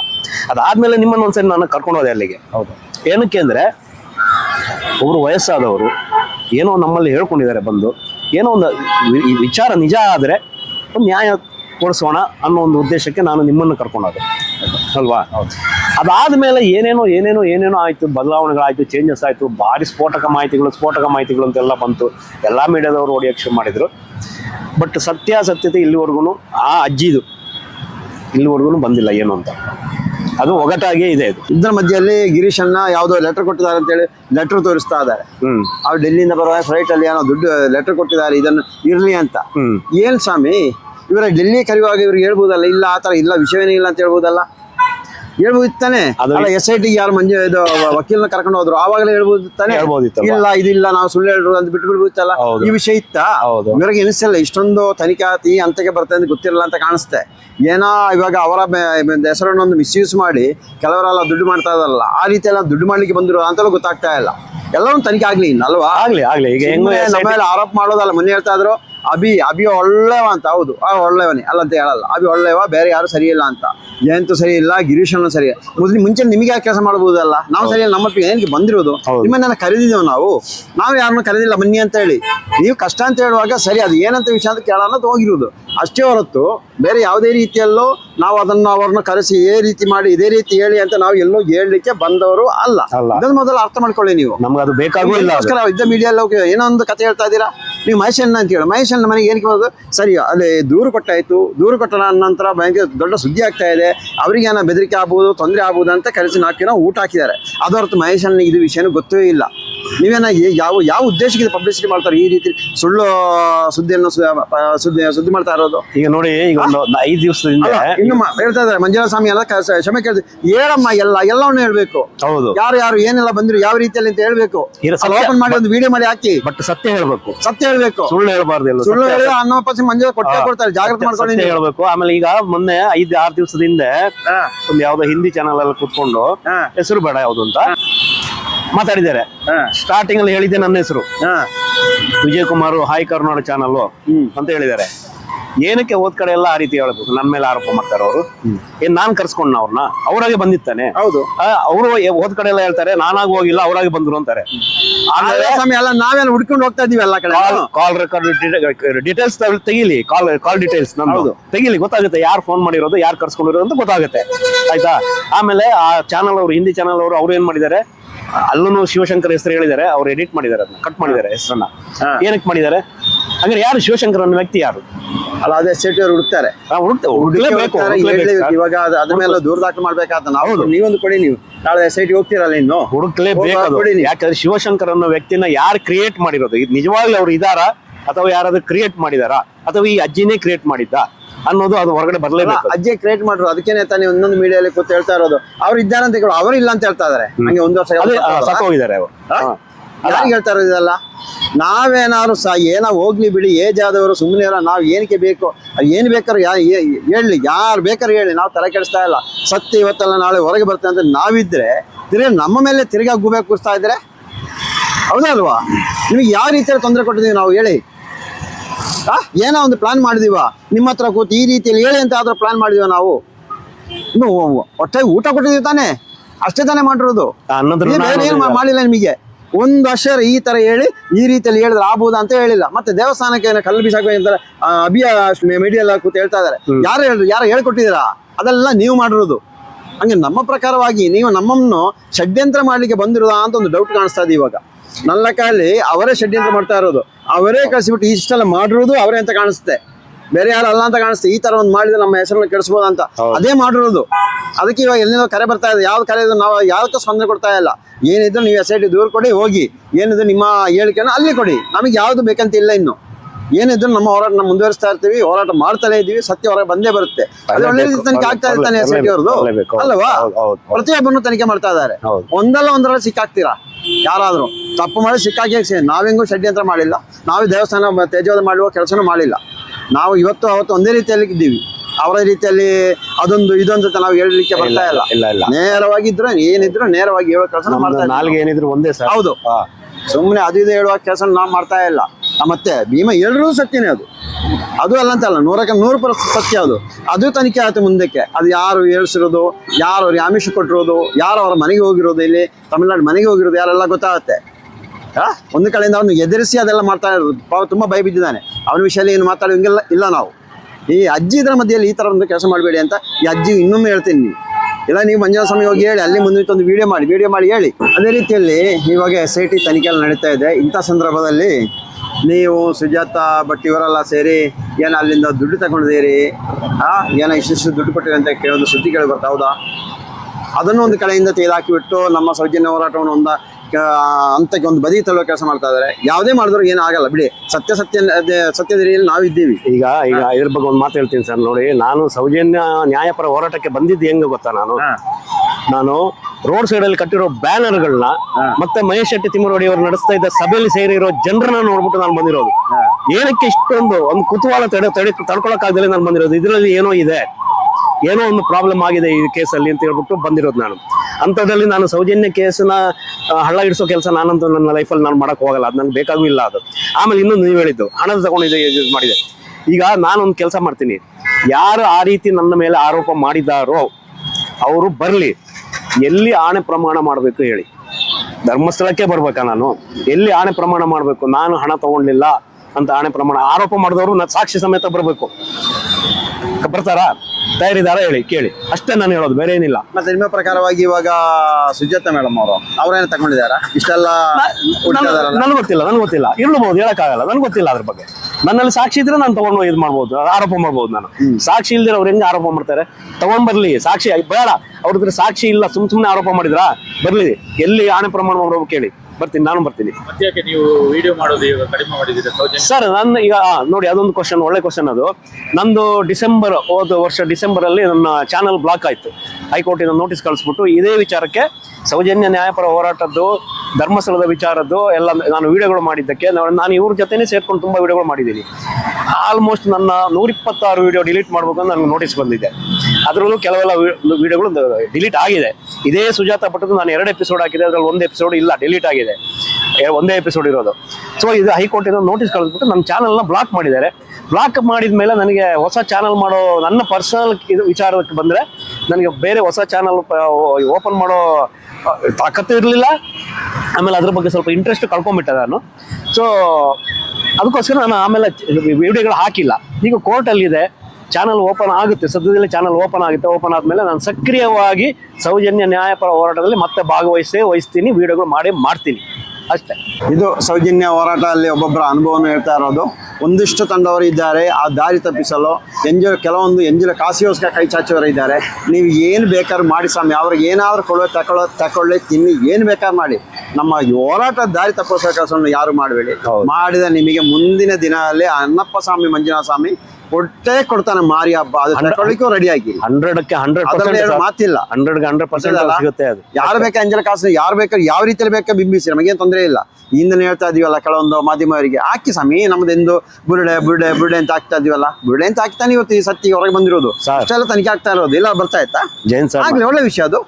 ಅದಾದ್ಮೇಲೆ ನಿಮ್ಮನ್ನು ಒಂದ್ಸರಿ ನಾನು ಕರ್ಕೊಂಡು ಹೋದೆ ಅಲ್ಲಿಗೆ. ಹೌದು. ಏನಕ್ಕೆ ಅಂದರೆ ಒಬ್ಬರು ವಯಸ್ಸಾದವರು ಏನೋ ನಮ್ಮಲ್ಲಿ ಹೇಳ್ಕೊಂಡಿದ್ದಾರೆ ಬಂದು. ಏನೋ ಒಂದು ಈ ವಿಚಾರ ನಿಜ ಆದರೆ ಒಂದು ನ್ಯಾಯ ಕೊಡಿಸೋಣ ಅನ್ನೋ ಒಂದು ಉದ್ದೇಶಕ್ಕೆ ನಾನು ನಿಮ್ಮನ್ನು ಕರ್ಕೊಂಡೋದೆ. ಅಲ್ವಾ? ಅದಾದ್ಮೇಲೆ ಏನೇನೋ ಏನೇನೋ ಏನೇನೋ ಆಯಿತು ಬದಲಾವಣೆಗಳಾಯಿತು ಚೇಂಜಸ್ ಆಯಿತು ಭಾರಿ ಸ್ಫೋಟಕ ಮಾಹಿತಿಗಳು ಸ್ಫೋಟಕ ಮಾಹಿತಿಗಳು ಅಂತೆಲ್ಲ ಬಂತು. ಎಲ್ಲ ಮೀಡಿಯಾದವರು ಹೊಡಿಯೋಕ್ಕೆ ಶುರು ಮಾಡಿದರು. ಬಟ್ ಸತ್ಯಾಸತ್ಯತೆ ಇಲ್ಲಿವರೆಗೂ ಆ ಅಜ್ಜಿದು ಇಲ್ಲಿವರೆಗೂ ಬಂದಿಲ್ಲ ಏನು ಅಂತ. ಅದು ಒಗಟಾಗೇ ಇದೆ ಇದು ಇದ್ರ ಮಧ್ಯೆಯಲ್ಲಿ ಗಿರೀಶ್ ಅಣ್ಣ ಯಾವುದೋ ಲೆಟರ್ ಕೊಟ್ಟಿದ್ದಾರೆ ಅಂತೇಳಿ ಲೆಟರ್ ತೋರಿಸ್ತಾ ಇದ್ದಾರೆ. ಅವ್ರು ಡೆಲ್ಲಿಯಿಂದ ಬರುವ ಫ್ಲೈಟ್ ಅಲ್ಲಿ ಏನೋ ದುಡ್ಡು ಲೆಟರ್ ಕೊಟ್ಟಿದ್ದಾರೆ ಇದನ್ನು ಇರಲಿ ಅಂತ. ಏನ್ ಸ್ವಾಮಿ? ಇವರ ಡೆಲ್ಲಿ ಕರೆಯುವಾಗ ಇವ್ರಿಗೆ ಹೇಳ್ಬೋದಲ್ಲ? ಇಲ್ಲ ಆ ಥರ ಇಲ್ಲ ವಿಷಯವೇನೇ ಇಲ್ಲ ಅಂತ ಹೇಳ್ಬೋದಲ್ಲ? ಹೇಳ್ಬೋದು ತಾನೆ. ಅಲ್ಲ ಎಸ್ ಐ ಟಿ ಯಾರು ಮಂಜು ಇದು ವಕೀಲನ ಕರ್ಕೊಂಡು ಹೋದ್ರು? ಆವಾಗಲೇ ಹೇಳ್ಬೋದು ತಾನೆ? ಇಲ್ಲ ಇದಿಲ್ಲ ನಾವು ಸುಳ್ಳು ಹೇಳ್ರು ಅಂತ ಬಿಟ್ಟು ಬಿಡ್ಬೋದಿತ್ತಲ್ಲ. ಈ ವಿಷಯ ಇತ್ತ? ಹೌದು. ಇವ್ರಿಗೆ ಎನಿಸಲ್ಲ ಇಷ್ಟೊಂದು ತನಿಖಾ ಆತಿ ಅಂತಕ್ಕೆ ಬರ್ತದೆ ಅಂತ ಗೊತ್ತಿರಲ್ಲ ಅಂತ ಕಾಣಿಸ್ತೆ. ಏನೋ ಇವಾಗ ಅವರ ಹೆಸರನ್ನೊಂದು ಮಿಸ್ಯೂಸ್ ಮಾಡಿ ಕೆಲವರೆಲ್ಲ ದುಡ್ಡು ಮಾಡ್ತಾ ಇದಲ್ಲ ಆ ರೀತಿ ಎಲ್ಲ ದುಡ್ಡು ಮಾಡ್ಲಿಕ್ಕೆ ಬಂದಿರೋ ಅಂತಲೂ ಗೊತ್ತಾಗ್ತಾ ಇಲ್ಲ. ಎಲ್ಲವೂ ತನಿಖೆ ಆಗ್ಲಿ ಇನ್ನಲ್ವಾ? ಆಗ್ಲಿ ಆಗ್ಲಿ. ಈಗ ನಮ್ಮ ಮೇಲೆ ಆರೋಪ ಮಾಡೋದಲ್ಲ ಮೊನ್ನೆ ಹೇಳ್ತಾ ಇದ್ರು ಅಭಿ ಅಭಿ ಒಳ್ಳೆವ ಅಂತ ಹೌದು. ಆ ಒಳ್ಳೆಯವನೇ ಅಲ್ಲ ಅಂತ ಹೇಳಲ್ಲ. ಅಭಿ ಒಳ್ಳೆಯವ ಬೇರೆ ಯಾರು ಸರಿ ಇಲ್ಲ ಅಂತ. ಜಯಂತು ಸರಿ ಇಲ್ಲ ಗಿರೀಶನ ಸರಿ ಮೊದಲು ಮುಂಚೆ ನಿಮಗೆ ಯಾಕೆ ಕೆಲಸ ಮಾಡಬಹುದಲ್ಲ ನಾವು ಸರಿ ಇಲ್ಲ ನಮ್ಮ ಏನಕ್ಕೆ ಬಂದಿರೋದು? ನಿಮ್ಮನ್ನ ನಾನು ಕರೆದಿದ್ದೇವೆ ನಾವು. ನಾವು ಯಾರನ್ನು ಕರೆದಿಲ್ಲ ಬನ್ನಿ ಅಂತ ಹೇಳಿ. ನೀವು ಕಷ್ಟ ಅಂತ ಹೇಳುವಾಗ ಸರಿ ಅದು ಏನಂತ ವಿಷಯ ಅಂತ ಕೇಳೋಣ ಹೋಗಿರೋದು. ಅಷ್ಟೇ ಹೊರತು ಬೇರೆ ಯಾವುದೇ ರೀತಿಯಲ್ಲೂ ನಾವು ಅದನ್ನು ಅವ್ರನ್ನ ಕರೆಸಿ ಏ ರೀತಿ ಮಾಡಿ ಇದೇ ರೀತಿ ಹೇಳಿ ಅಂತ ನಾವು ಎಲ್ಲೋ ಹೇಳಲಿಕ್ಕೆ ಬಂದವರು ಅಲ್ಲ. ಅಲ್ಲ. ಇದನ್ನು ಮೊದಲು ಅರ್ಥ ಮಾಡ್ಕೊಳ್ಳಿ ನೀವು. ನಮ್ಗೆ ಅದು ಬೇಕಾಗುವುದಿಲ್ಲ ಇಲ್ಲ ಇದ್ದ ಮೀಡಿಯಲ್ಲಿ ಹೋಗಿ ಏನೋ ಒಂದು ಕತೆ ಹೇಳ್ತಾ ಇದ್ದೀರಾ? ನೀವು ಮಹೇಶಣ್ಣ ಅಂತ ಹೇಳಿ. ಮಹೇಶಣ್ಣ ಮನೆಗೆ ಏನಕ್ಕೆ ಹೋಗೋದು? ಸರಿ ಅಲ್ಲಿ ದೂರು ಕೊಟ್ಟಾಯಿತು. ದೂರು ಕೊಟ್ಟ ನಂತರ ಭಯಂಕರ ದೊಡ್ಡ ಸುದ್ದಿ ಆಗ್ತಾ ಇದೆ. ಅವರಿಗೆ ಏನೋ ಬೆದರಿಕೆ ಆಗ್ಬೋದು ತೊಂದರೆ ಆಗ್ಬೋದು ಅಂತ ಕರೆಸಿ ನಾಲ್ಕು ಜನ ಊಟ ಹಾಕಿದ್ದಾರೆ. ಅದು ಹೊರತು ಮಹೇಶಣ್ಣನಿಗೆ ಇದು ವಿಷಯನೂ ಗೊತ್ತೇ ಇಲ್ಲ. ನೀವೇನ ಯಾವ ಯಾವ ಉದ್ದೇಶಕ್ಕೆ ಇದು ಪಬ್ಲಿಸಿಟಿ ಮಾಡ್ತಾರೆ ಈ ರೀತಿ ಸುಳ್ಳು ಸುದ್ದಿಯನ್ನು ಸುದ್ದಿ ಸುದ್ದಿ ಮಾಡ್ತಾ ಇರೋದು? ಈಗ ನೋಡಿ ಈಗ ಒಂದು ಐದು ದಿವಸದಿಂದ ಇನ್ನು ಹೇಳ್ತಾ ಇದ್ದಾರೆ. ಮಂಜುನಾಥ ಸ್ವಾಮಿ ಎಲ್ಲ ಕ್ಷಮೆ ಕೇಳಿದ್ರು ಹೇಳಮ್ಮ ಎಲ್ಲ ಎಲ್ಲವನ್ನು ಹೇಳ್ಬೇಕು. ಹೌದು. ಯಾರು ಯಾರು ಏನೆಲ್ಲ ಬಂದ್ರು ಯಾವ ರೀತಿಯಲ್ಲಿ ಅಂತ ಹೇಳ್ಬೇಕು. ಓಪನ್ ಮಾಡಿ ಒಂದು ವಿಡಿಯೋ ಮಾಡಿ ಹಾಕಿ. ಬಟ್ ಸತ್ಯ ಹೇಳ್ಬೇಕು. ಸತ್ಯ ಹೇಳ್ಬೇಕು. ಸುಳ್ಳು ಹೇಳ್ಬಾರ್ದು ಸುಳ್ಳು ಹೇಳಿದ್ರೆ ಅನ್ನೋ ಪಕ್ಷ ಮಂಜು ಕೊಟ್ಟೆ ಕೊಡ್ತಾರೆ. ಜಾಗ್ರತೆ ಮಾಡ್ಕೊಂಡು ಹೇಳ್ಬೇಕು. ಆಮೇಲೆ ಈಗ ಮೊನ್ನೆ ಐದ್ ಆರ್ ದಿವಸದಿಂದ ಹಿಂದೆ ಒಂದು ಯಾವ್ದೋ ಹಿಂದಿ ಚಾನಲ್ ಅಲ್ಲಿ ಕುತ್ಕೊಂಡು ಹೆಸರು ಬೇಡ ಯಾವ್ದು ಅಂತ ಮಾತಾಡಿದ್ದಾರೆ. ಸ್ಟಾರ್ಟಿಂಗ್ ಅಲ್ಲಿ ಹೇಳಿದ್ದೆ ನನ್ನ ಹೆಸರು. Vijay Kumar hi Karnadu channel. ಅಂತ ಹೇಳಿದ್ದಾರೆ. ಏನಕ್ಕೆ ಹೋದ್ ಕಡೆ ಎಲ್ಲ ಆ ರೀತಿ ಹೇಳ್ಬೇಕು? ನನ್ನ ಮೇಲೆ ಆರೋಪ ಮಾಡ್ತಾರೆ ಅವರು. ಏನ್ ನಾನ್ ಕರ್ಸ್ಕೊಂಡ್ ಅವ್ರನ್ನ? ಅವರಾಗೆ ಬಂದಿತ್ತಾನೆ ಹೌದು. ಅವರು ಹೋದ್ ಕಡೆ ಎಲ್ಲ ಹೇಳ್ತಾರೆ ನಾನಾಗ ಹೋಗಿಲ್ಲ ಅವರಾಗಿ ಬಂದ್ರು ಅಂತಾರೆ. ಎಲ್ಲ ನಾವೇನು ಹುಡ್ಕೊಂಡು ಹೋಗ್ತಾ ಇದೀವಿ ಎಲ್ಲ ಕಡೆ. ಕಾಲ್ ರೆಕಾರ್ಡ್ ಡೀಟೇಲ್ಸ್ ತೆಗಿಲಿ ಕಾಲ್ ಕಾಲ್ ಡೀಟೇಲ್ಸ್ ನಮ್ದು. ತೆಗಿಲಿ ಗೊತ್ತಾಗುತ್ತೆ ಯಾರು ಫೋನ್ ಮಾಡಿರೋದು ಯಾರು ಕರ್ಸ್ಕೊಂಡಿರೋದು ಅಂತ ಗೊತ್ತಾಗುತ್ತೆ. ಆಯ್ತಾ? ಆಮೇಲೆ ಆ ಚಾನಲ್ ಅವರು ಹಿಂದಿ ಚಾನಲ್ ಅವರು ಅವ್ರು ಏನ್ ಮಾಡಿದ್ದಾರೆ? ಅಲ್ಲೂ ಶಿವಶಂಕರ್ ಹೆಸರು ಹೇಳಿದ್ದಾರೆ. ಅವ್ರು ಎಡಿಟ್ ಮಾಡಿದ್ದಾರೆ ಅದನ್ನ ಕಟ್ ಮಾಡಿದ್ದಾರೆ ಹೆಸರನ್ನ. ಏನಕ್ಕೆ ಮಾಡಿದ್ದಾರೆ? ಹಂಗಾರೆ ಯಾರು ಶಿವಶಂಕರ್ ಅನ್ನೋ ವ್ಯಕ್ತಿ ಯಾರು? ಅಲ್ಲ ಅದೇ ಸೇಟಿ ಅವ್ರು ಹುಡುಕ್ತಾರೆ. ಇವಾಗ ಅದಮೇಲೆ ಅದ್ರ ಮೇಲೆ ದೂರ ದಾಖಲು ಮಾಡ್ಬೇಕಾದ ನಾವು? ಹೌದು. ನೀವೊಂದು ಕೊಡಿ ನೀವು. ನಾಳೆ ಎಸ್ ಐ ಟಿ ಹೋಗ್ತೀರಲ್ಲ ಇನ್ನು? ಹುಡುಕ್ಲೇಬೇಕು. ಯಾಕಂದ್ರೆ ಶಿವಶಂಕರ್ ಅನ್ನೋ ವ್ಯಕ್ತಿನ ಯಾರು ಕ್ರಿಯೇಟ್ ಮಾಡಿರೋದು? ಇದು ನಿಜವಾಗ್ಲೂ ಅವ್ರು ಇದಾರ? ಅಥವಾ ಯಾರಾದ್ರೂ ಕ್ರಿಯೇಟ್ ಮಾಡಿದಾರಾ? ಅಥವಾ ಈ ಅಜ್ಜಿನೇ ಕ್ರಿಯೇಟ್ ಮಾಡಿದ್ದ? ಅನ್ನೋದು ಅದು ಹೊರಗಡೆ ಬರ್ಲಿಲ್ಲ ಬರಲೇಬೇಕು ಅಜ್ಜಿ ಕ್ರಿಯೇಟ್ ಮಾಡ್ರು. ಅದಕ್ಕೇನೆ ತಾನೇ ಒಂದೊಂದು ಮೀಡಿಯಲ್ಲಿ ಕೂತು ಹೇಳ್ತಾ ಇರೋದು. ಅವ್ರು ಇದ್ದಾರೆ ಅಂತ ಅವ್ರು ಇಲ್ಲ ಅಂತ ಹೇಳ್ತಾ ಇದಾರೆ. ಹಂಗೆ ಒಂದು ವರ್ಷ ಹೋಗಿದ್ದಾರೆ ಅವರು. ಯಾರಿಗೆ ಹೇಳ್ತಾ ಇರೋದಿಲ್ಲ ನಾವೇನಾದ್ರು ಸಹ ಏನೋ ಹೋಗ್ಲಿ ಬಿಡಿ ಏಜ್ ಆದವರು ಸುಮ್ಮನೆ ಇರೋ ನಾವು ಏನಕ್ಕೆ ಬೇಕು? ಏನು ಬೇಕಾದ್ರೂ ಯಾ ಹೇಳಿ ಯಾರು ಬೇಕಾದ್ರೂ ಹೇಳಿ ನಾವು ತಲೆ ಕೆಡಿಸ್ತಾ ಇಲ್ಲ. ಸತ್ಯ ಇವತ್ತಲ್ಲ ನಾಳೆ ಹೊರಗೆ ಬರ್ತೇವೆ ಅಂತ ನಾವಿದ್ರೆ ತಿರ್ಗಿ ನಮ್ಮ ಮೇಲೆ ತಿರ್ಗಾ ಗುಬೆ ಕೂರಿಸ್ತಾ ಇದ್ರೆ ಹೌದಲ್ವಾ? ನಿಮಗೆ ಯಾವ ರೀತಿಯಲ್ಲಿ ತೊಂದರೆ ಕೊಟ್ಟಿದ್ದೀವಿ ನಾವು? ಹೇಳಿ. ಏನೋ ಒಂದು ಪ್ಲಾನ್ ಮಾಡಿದೀವ? ನಿಮ್ಮ ಹತ್ರ ಕೂತು ಈ ರೀತಿಯಲ್ಲಿ ಹೇಳಿ ಅಂತ ಆದ್ರೂ ಪ್ಲಾನ್ ಮಾಡಿದೀವ ನಾವು? ಇನ್ನು ಒಟ್ಟಾಗಿ ಊಟ ಕೊಟ್ಟಿದ್ದೀವಿ ತಾನೇ? ಅಷ್ಟೇ ತಾನೇ ಮಾಡಿರೋದು. ಬೇರೆ ಏನು ಮಾಡಿಲ್ಲ ನಿಮಗೆ? ಒಂದು ವರ್ಷ ಈ ತರ ಹೇಳಿ ಈ ರೀತಿಯಲ್ಲಿ ಹೇಳಿದ್ರೆ ಆಗ್ಬೋದಾ ಅಂತ ಹೇಳಿಲ್ಲ. ಮತ್ತೆ ದೇವಸ್ಥಾನಕ್ಕೆ ಏನೋ ಕಲ್ಲು ಬಿಸಾಕ್ಬೇಕಂತಾರೆ ಅಂತಾರೆ. ಅಭಿಯ ಮೀಡಿಯಲ್ಲ ಕೂತು ಹೇಳ್ತಾ ಇದಾರೆ. ಯಾರು ಹೇಳ್ರಿ ಯಾರು ಹೇಳ್ಕೊಟ್ಟಿದ್ದೀರಾ? ಅದೆಲ್ಲ ನೀವು ಮಾಡಿರೋದು. ಹಂಗೆ ನಮ್ಮ ಪ್ರಕಾರವಾಗಿ ನೀವು ನಮ್ಮನ್ನು ಷಡ್ಯಂತ್ರ ಮಾಡ್ಲಿಕ್ಕೆ ಬಂದಿರೋದಾ ಅಂತ ಒಂದು ಡೌಟ್ ಕಾಣಿಸ್ತಾ ಇದೆ ಇವಾಗ. ನನ್ನ ಕಾಲಿ ಅವರೇ ಷಡ್ಯಂತ್ರ ಮಾಡ್ತಾ ಇರೋದು. ಅವರೇ ಕಳಿಸಿಬಿಟ್ಟು ಇಷ್ಟೆಲ್ಲ ಮಾಡಿರೋದು ಅವರೇ ಅಂತ ಕಾಣಿಸುತ್ತೆ. ಬೇರೆ ಯಾರು ಅಲ್ಲ ಅಂತ ಕಾಣಿಸುತ್ತೆ. ಈ ತರ ಒಂದು ಮಾಡಿದ್ರೆ ನಮ್ಮ ಹೆಸರನ್ನ ಕೆಡಿಸ್ಬೋದು ಅಂತ. ಅದೇ ಮಾಡಿರೋದು. ಅದಕ್ಕೆ ಇವಾಗ ಎಲ್ಲಿಂದ ಕರೆ ಬರ್ತಾ ಇದೆ. ಯಾವ್ದು ಕರೆ ಇದೆ ನಾವು ಯಾವತ್ತೂ ಸ್ಪಂದನೆ ಕೊಡ್ತಾ ಇಲ್ಲ. ಏನಿದ್ರು ನೀವು ಎಸ್ ಐ ಟಿ ದೂರ ಕೊಡಿ ಹೋಗಿ. ಏನಿದ್ರು ನಿಮ್ಮ ಹೇಳಿಕೆನ ಅಲ್ಲಿ ಕೊಡಿ. ನಮಗೆ ಯಾವ್ದು ಬೇಕಂತ ಇಲ್ಲ ಇನ್ನು. ಏನಿದ್ರು ನಮ್ಮ ಹೋರಾಟ ನಾವು ಮುಂದುವರಿಸ್ತಾ ಇರ್ತೀವಿ ಹೋರಾಟ ಮಾಡ್ತಾನೆ ಇದೀವಿ ಸತ್ಯ ಹೊರಗೆ ಬಂದೇ ಬರುತ್ತೆ. ಅದು ಒಳ್ಳೆ ರೀತಿ ತನಿಖೆ ಆಗ್ತಾ ಇರ್ತಾನೆ ಎಸ್ ಐ ಟಿ ಅವ್ರದ್ದು. ಅಲ್ವಾ? ಹೌದು. ತನಿಖೆ ಮಾಡ್ತಾ ಇದ್ದಾರೆ. ಒಂದಲ್ಲ ಒಂದರಲ್ಲಿ ಸಿಕ್ಕಾಗ್ತೀರಾ? ಯಾರಾದ್ರೂ. ತಪ್ಪು ಮಾಡಿ ಸಿಕ್ಕಾಕಿ ನಾವೆಂಗೂ ಷಡ್ಯಂತ್ರ ಮಾಡಿಲ್ಲ. ನಾವು ದೇವಸ್ಥಾನ ತೇಜವಾದ ಮಾಡುವ ಕೆಲಸನೂ ಮಾಡಿಲ್ಲ. ನಾವು ಇವತ್ತು ಅವತ್ತು ಒಂದೇ ರೀತಿಯಲ್ಲಿ ಇದ್ದೀವಿ. ಅವರ ರೀತಿಯಲ್ಲಿ ಅದೊಂದು ಇದೊಂದು ನಾವು ಹೇಳಲಿಕ್ಕೆ ಬರ್ತಾ ಇಲ್ಲ. ಇಲ್ಲ ಇಲ್ಲ. ನೇರವಾಗಿ ಇದ್ರು ಏನಿದ್ರು ನೇರವಾಗಿ ಹೇಳುವ ಕೆಲಸ ಮಾಡ್ತಾ. ನಾಲ್ಗೆ ಏನಿದ್ರು ಒಂದೇ ಸರ್. ಹೌದು. ಸುಮ್ಮನೆ ಅದು ಇದು ಹೇಳುವ ಕೆಲಸ ನಾವು ಮಾಡ್ತಾ ಇಲ್ಲ. ಮತ್ತೆ ಭೀಮ ಎರಡರೂ ಸತ್ಯನೇ ಅದು. ಅದು ಅಲ್ಲ ಅಂತಲ್ಲ ನೂರಕ್ಕೆ ನೂರು ಪರ್ ಸತ್ಯ ಅದು. ಅದು ತನಿಖೆ ಆಯ್ತು ಮುಂದಕ್ಕೆ. ಅದು ಯಾರು ಏಳ್ಸಿರೋದು, ಯಾರು ಅವ್ರಿಗೆ ಆಮಿಷ ಕೊಟ್ಟಿರೋದು, ಯಾರು ಅವ್ರ ಮನೆಗೆ ಹೋಗಿರೋದು ಇಲ್ಲಿ, ತಮಿಳ್ನಾಡು ಮನೆಗೆ ಹೋಗಿರೋದು, ಯಾರೆಲ್ಲ ಗೊತ್ತಾಗುತ್ತೆ? ಒಂದು ಕಡೆಯಿಂದ ಅವನು ಎದುರಿಸಿ ಅದೆಲ್ಲ ಮಾಡ್ತಾ ಇರೋದು. ಪಾಪ ತುಂಬ ಭಯ ಬಿದ್ದಿದ್ದಾನೆ ಅವನ ವಿಷಯದಲ್ಲಿ ಏನು ಮಾತಾಡೋಂಗಿಲ್ಲ ಇಲ್ಲ ನಾವು. ಈ ಅಜ್ಜಿ ಇದರ ಮಧ್ಯೆಯಲ್ಲಿ ಈ ಥರ ಒಂದು ಕೆಲಸ ಮಾಡಬೇಡಿ ಅಂತ ಈ ಅಜ್ಜಿ ಇನ್ನೊಮ್ಮೆ ಹೇಳ್ತೀನಿ ನೀವು. ಇಲ್ಲ, ನೀವು ಮಂಜುನಾಥ ಸ್ವಾಮಿ ಹೋಗಿ ಹೇಳಿ, ಅಲ್ಲಿ ಮುಂದೆ ಒಂದು ವಿಡಿಯೋ ಮಾಡಿ ವಿಡಿಯೋ ಮಾಡಿ ಹೇಳಿ. ಅದೇ ರೀತಿಯಲ್ಲಿ ಇವಾಗ ಎಸ್ ಐ ಟಿ ನಡೀತಾ ಇದೆ. ಇಂಥ ಸಂದರ್ಭದಲ್ಲಿ ನೀವು ಸುಜಾತ ಬಟ್ ಇವರೆಲ್ಲ ಸೇರಿ ಏನು ಅಲ್ಲಿಂದ ದುಡ್ಡು ತಗೊಂಡಿದ್ದೀರಿ? ಆ ಏನೋ ಇಷ್ಟಿಷ್ಟು ದುಡ್ಡು ಕೊಟ್ಟಿರಿ ಅಂತ ಕೇಳೋದು ಸುದ್ದಿ ಕೇಳಿ ಬರ್ತಾ ಹೌದಾ? ಅದನ್ನು ಒಂದು ಕಡೆಯಿಂದ ತೆಗೆದಾಕಿಬಿಟ್ಟು ನಮ್ಮ ಸೌಜನ್ಯ ಹೋರಾಟವನ್ನು ಒಂದು ಅಂತಕ್ಕೆ ಹಂತಕ್ಕೆ ಒಂದು ಬದಿ ತಳ್ಳುವ ಕೆಲಸ ಮಾಡ್ತಾ ಇದ್ದಾರೆ. ಯಾವುದೇ ಮಾಡಿದ್ರು ಏನು ಆಗಲ್ಲ. ಬಿಡಿ ಸತ್ಯ ಸತ್ಯ ಅದೇ ನಾವು ಇದ್ದೀವಿ. ನಾವಿದ್ದೀವಿ ಈಗ ಈಗ ಇದ್ರ ಬಗ್ಗೆ ಒಂದು ಮಾತು ಹೇಳ್ತೀನಿ ಸರ್ ನೋಡಿ ನಾನು ಸೌಜನ್ಯ ನ್ಯಾಯಪರ ಹೋರಾಟಕ್ಕೆ ಬಂದಿದ್ದು ಹೆಂಗೆ ಗೊತ್ತಾ ನಾನು? ನಾನು ರೋಡ್ ಸೈಡ್ ಅಲ್ಲಿ ಕಟ್ಟಿರೋ ಬ್ಯಾನರ್ಗಳನ್ನ ಮತ್ತೆ ಮಹೇಶ್ ಶೆಟ್ಟಿ ತಿಮ್ಮರೋಡಿ ಅವರು ನಡೆಸ್ತಾ ಇದ್ದ ಸಭೆಯಲ್ಲಿ ಸೇರಿರೋ ಜನರನ್ನ ನೋಡ್ಬಿಟ್ಟು ನಾನು ಬಂದಿರೋದು. ಏನಕ್ಕೆ ಇಷ್ಟೊಂದು ಒಂದು ಕುತೂಹಲ ತಡೆ ತಡೆ ತಡ್ಕೊಳಕ್ಕಾಗದಲ್ಲಿ ನಾನು ಬಂದಿರೋದು. ಇದರಲ್ಲಿ ಏನೋ ಇದೆ. ಏನೋ ಒಂದು ಪ್ರಾಬ್ಲಮ್ ಆಗಿದೆ ಈ ಕೇಸಲ್ಲಿ ಅಂತ ಹೇಳ್ಬಿಟ್ಟು ಬಂದಿರೋದು ನಾನು. ಅಂಥದ್ರಲ್ಲಿ ನಾನು ಸೌಜನ್ಯ ಕೇಸನ್ನ ಹಳ್ಳ ಇಡಿಸೋ ಕೆಲಸ ನಾನಂತೂ ನನ್ನ ಲೈಫಲ್ಲಿ ನಾನು ಮಾಡಕ್ ಹೋಗಲ್ಲ. ಅದು ನನಗೆ ಬೇಕಾಗೂ ಇಲ್ಲ ಅದು. ಆಮೇಲೆ ಇನ್ನೊಂದು ನೀವು ಹೇಳಿದ್ದು ಹಣದ ತಗೊಂಡಿದ್ದೆ ಯೂಸ್ ಮಾಡಿದೆ. ಈಗ ನಾನೊಂದು ಕೆಲಸ ಮಾಡ್ತೀನಿ. ಯಾರು ಆ ರೀತಿ ನನ್ನ ಮೇಲೆ ಆರೋಪ ಮಾಡಿದ್ದಾರೋ ಅವರು ಬರಲಿ. ಎಲ್ಲಿ ಆಣೆ ಪ್ರಮಾಣ ಮಾಡಬೇಕು ಹೇಳಿ. ಧರ್ಮಸ್ಥಳಕ್ಕೆ ಬರ್ಬೇಕಾ ನಾನು. ಎಲ್ಲಿ ಆಣೆ ಪ್ರಮಾಣ ಮಾಡಬೇಕು? ನಾನು ಹಣ ತಗೊಂಡಿಲ್ಲ ಅಂತ ಆಣೆ ಪ್ರಮಾಣ ಆರೋಪ ಮಾಡಿದವರು ನಾನು ಸಾಕ್ಷಿ ಸಮೇತ ಬರಬೇಕು. ಬರ್ತಾರಾ? ತಯಾರಿದಾರ ಹೇಳಿ ಕೇಳಿ. ಅಷ್ಟೇ ನಾನು ಹೇಳೋದು ಬೇರೆ ಏನಿಲ್ಲ. ಮತ್ತೆ ನಿಮ್ಮ ಪ್ರಕಾರವಾಗಿ ಇವಾಗ ಸುಜಾತ ಮೇಡಮ್ ಅವರು ಅವ್ರೇನು ತಗೊಂಡಿದಾರ ಇಷ್ಟೆಲ್ಲ ನನ್ಗೆ ಗೊತ್ತಿಲ್ಲ ನನ್ಗೆ ಗೊತ್ತಿಲ್ಲ. ಇರ್ಲಬಹುದು ಹೇಳಕ್ಕಾಗಲ್ಲ. ನನ್ಗೆ ಗೊತ್ತಿಲ್ಲ ಅದ್ರ ಬಗ್ಗೆ. ನನ್ನಲ್ಲಿ ಸಾಕ್ಷಿ ಇದ್ರೆ ನಾನು ತಗೊಂಡು ಇದು ಮಾಡ್ಬೋದು ಆರೋಪ ಮಾಡ್ಬೋದು ನಾನು. ಸಾಕ್ಷಿ ಇಲ್ದಿರ ಅವ್ರು ಹೆಂಗೆ ಆರೋಪ ಮಾಡ್ತಾರೆ? ತಗೊಂಡ್ ಬರ್ಲಿ ಸಾಕ್ಷಿ ಬೇಡ. ಅವ್ರ ಹತ್ರ ಸಾಕ್ಷಿ ಇಲ್ಲ ಸುಮ್ ಸುಮ್ನೆ ಆರೋಪ ಮಾಡಿದ್ರಾ? ಬರ್ಲಿ ಎಲ್ಲಿ ಆಣೆ ಪ್ರಮಾಣ ಮಾಡ್ಬೇಕು ಕೇಳಿ. ಬರ್ತೀನಿ ನಾನು ಬರ್ತೀನಿ. ಮತ್ತ್ಯಾಕೆ ನೀವು ವಿಡಿಯೋ ಮಾಡೋದು ಈಗ ಕಡಿಮೆ ಮಾಡಿದ್ದೀರಾ? ಸೌಜನ್ಯ? ಸರ್ ನನ್ನ ಈಗ ನೋಡಿ ಅದೊಂದು ಕ್ವಶನ್ ಒಳ್ಳೆ ಕ್ವಶನ್ ಅದು. ನಂದು ಡಿಸೆಂಬರ್ ಹೋದ ವರ್ಷ ಡಿಸೆಂಬರ್ ಅಲ್ಲಿ ನನ್ನ ಚಾನಲ್ ಬ್ಲಾಕ್ ಆಯ್ತು. ಹೈಕೋರ್ಟಿನ ನೋಟಿಸ್ ಕಳಿಸ್ಬಿಟ್ಟು ಇದೇ ವಿಚಾರಕ್ಕೆ ಸೌಜನ್ಯ ನ್ಯಾಯಪರ ಹೋರಾಟದ್ದು, ಧರ್ಮಸ್ಥಳದ ವಿಚಾರದ್ದು ಎಲ್ಲ ನಾನು ವಿಡಿಯೋಗಳು ಮಾಡಿದ್ದಕ್ಕೆ ನಾನು ಇವ್ರ ಜೊತೆನೇ ಸೇರ್ಕೊಂಡು ತುಂಬ ವಿಡಿಯೋಗಳು ಮಾಡಿದ್ದೀನಿ. ಆಲ್ಮೋಸ್ಟ್ ನನ್ನ ನೂರಿಪ್ಪತ್ತಾರು ವಿಡಿಯೋ ಡಿಲೀಟ್ ಮಾಡಬೇಕು ಅಂತ ನನಗೆ ನೋಟಿಸ್ ಬಂದಿದೆ. ಅದರಲ್ಲೂ ಕೆಲವೆಲ್ಲ ವಿಡಿಯೋಗಳು ಡಿಲೀಟ್ ಆಗಿದೆ. ಇದೇ ಸುಜಾತ ಪಟ್ಟದ್ದು ನಾನು ಎರಡು ಎಪಿಸೋಡ್ ಹಾಕಿದೆ, ಅದರಲ್ಲಿ ಒಂದು ಎಪಿಸೋಡ್ ಇಲ್ಲ ಡಿಲೀಟ್ ಆಗಿದೆ. ಒಂದೇ ಎಪಿಸೋಡ್ ಇರೋದು. ಸೊ ಇದು ಹೈಕೋರ್ಟಿನ ನೋಟಿಸ್ ಕಳಿಸ್ಬಿಟ್ಟು ನನ್ನ ಚಾನಲ್ನ ಬ್ಲಾಕ್ ಮಾಡಿದ್ದಾರೆ. ಬ್ಲಾಕ್ ಮಾಡಿದ ಮೇಲೆ ನನಗೆ ಹೊಸ ಚಾನಲ್ ಮಾಡೋ ನನ್ನ ಪರ್ಸನಲ್ ಇದು ವಿಚಾರಕ್ಕೆ ಬಂದರೆ ನನಗೆ ಬೇರೆ ಹೊಸ ಚಾನಲ್ ಓಪನ್ ಮಾಡೋ ತಾಕತ್ತು ಇರಲಿಲ್ಲ. ಆಮೇಲೆ ಅದ್ರ ಬಗ್ಗೆ ಸ್ವಲ್ಪ ಇಂಟ್ರೆಸ್ಟ್ ಕಳ್ಕೊಂಬಿಟ್ಟೆ ನಾನು. ಸೊ ಅದಕ್ಕೋಸ್ಕರ ನಾನು ಆಮೇಲೆ ವಿಡಿಯೋಗಳು ಹಾಕಿಲ್ಲ. ಈಗ ಕೋರ್ಟಲ್ಲಿದೆ ಚಾನಲ್ ಓಪನ್ ಆಗುತ್ತೆ. ಸದ್ಯದಲ್ಲಿ ಚಾನಲ್ ಓಪನ್ ಆಗುತ್ತೆ. ಓಪನ್ ಆದಮೇಲೆ ನಾನು ಸಕ್ರಿಯವಾಗಿ ಸೌಜನ್ಯ ನ್ಯಾಯಪರ ಹೋರಾಟದಲ್ಲಿ ಮತ್ತೆ ಭಾಗವಹಿಸೇ ವಹಿಸ್ತೀನಿ. ವಿಡಿಯೋಗಳು ಮಾಡಿ ಮಾಡ್ತೀನಿ. ಅಷ್ಟೇ. ಇದು ಸೌಜನ್ಯ ಹೋರಾಟ ಅಲ್ಲಿ ಒಬ್ಬೊಬ್ಬರ ಅನುಭವನ ಹೇಳ್ತಾ ಇರೋದು. ಒಂದಿಷ್ಟು ತಂಡವರು ಇದ್ದಾರೆ. ಆ ದಾರಿ ತಪ್ಪಿಸಲು ಎಂಜು ಕೆಲವೊಂದು ಎಂಜಲ ಕಾಸಿಗೋಸ್ಕರ ಕೈ ಚಾಚುವವರು ಇದ್ದಾರೆ. ನೀವು ಏನು ಬೇಕಾದ್ರೂ ಮಾಡಿ ಸ್ವಾಮಿ. ಅವ್ರಿಗೆ ಏನಾದರೂ ಕೊಡೋ ತಗೊಳ್ಳೋ ತಗೊಳ್ಳಿ ತಿನ್ನಿ ಏನು ಬೇಕಾದ್ರೂ ಮಾಡಿ. ನಮ್ಮ ಹೋರಾಟ ದಾರಿ ತಪ್ಪಿಸೋ ಕೆಲಸವನ್ನು ಯಾರು ಮಾಡಬೇಡಿ. ಮಾಡಿದ ನಿಮಗೆ ಮುಂದಿನ ದಿನದಲ್ಲಿ ಅನ್ನಪ್ಪ ಸ್ವಾಮಿ ಮಂಜುನಾಥ ಸ್ವಾಮಿ ಕೊಟ್ಟೇ ಕೊಡ್ತಾನೆ ಮಾರಿ ಹಬ್ಬ. ಅದು ತಗೊಳ್ಳಿಕ್ಕೂ ರೆಡಿ ಆಗಿ. ಹಂಡ್ರೆಡಕ್ಕೆ ಹಂಡ್ರೆಡ್ ಪರ್ಸೆಂಟ್ ಮಾತಿಲ್ಲ. ಹಂಡ್ರೆಡ್ಗೆ ಹಂಡ್ರೆಡ್ ಪರ್ಸೆಂಟ್? ಸಿಗುತ್ತೆ ಅದು. ಯಾರು ಬೇಕಾ ಅಂಜಲ ಕಾಸು ಯಾರು ಬೇಕಾದ್ರೆ ಯಾವ ರೀತಿಯಲ್ಲಿ ಬೇಕಾ ಬಿಂಬಿಸಿ ನಮಗೇನು ತೊಂದರೆ ಇಲ್ಲ. ಹಿಂದನೇ ಹೇಳ್ತಾ ಇದೀವಲ್ಲ ಕೆಲವೊಂದು ಮಾಧ್ಯಮವರಿಗೆ ಹಾಕಿ ಸ್ವಾಮಿ ನಮ್ದೆಂದು ಬುರುಡೆ ಬುರುಡೆ ಬುರುಡೆ ಅಂತ ಹಾಕ್ತಾ ಇದೀವಲ್ಲ. ಬುರುಡೆ ಅಂತ ಹಾಕ್ತಾನೆ ಇವತ್ತು ಈ ಸತ್ತಿ ಹೊರಗೆ ಬಂದಿರೋದು. ಅಷ್ಟೆಲ್ಲ ತನಿಖೆ ಆಗ್ತಾ ಇರೋದು. ಇಲ್ಲ ಬರ್ತಾ ಇತ್ತಾ? ಜೈನ್ ಸರ್ ಆಗ್ಲಿ ಒಳ್ಳೆ ವಿಷಯ ಅದು.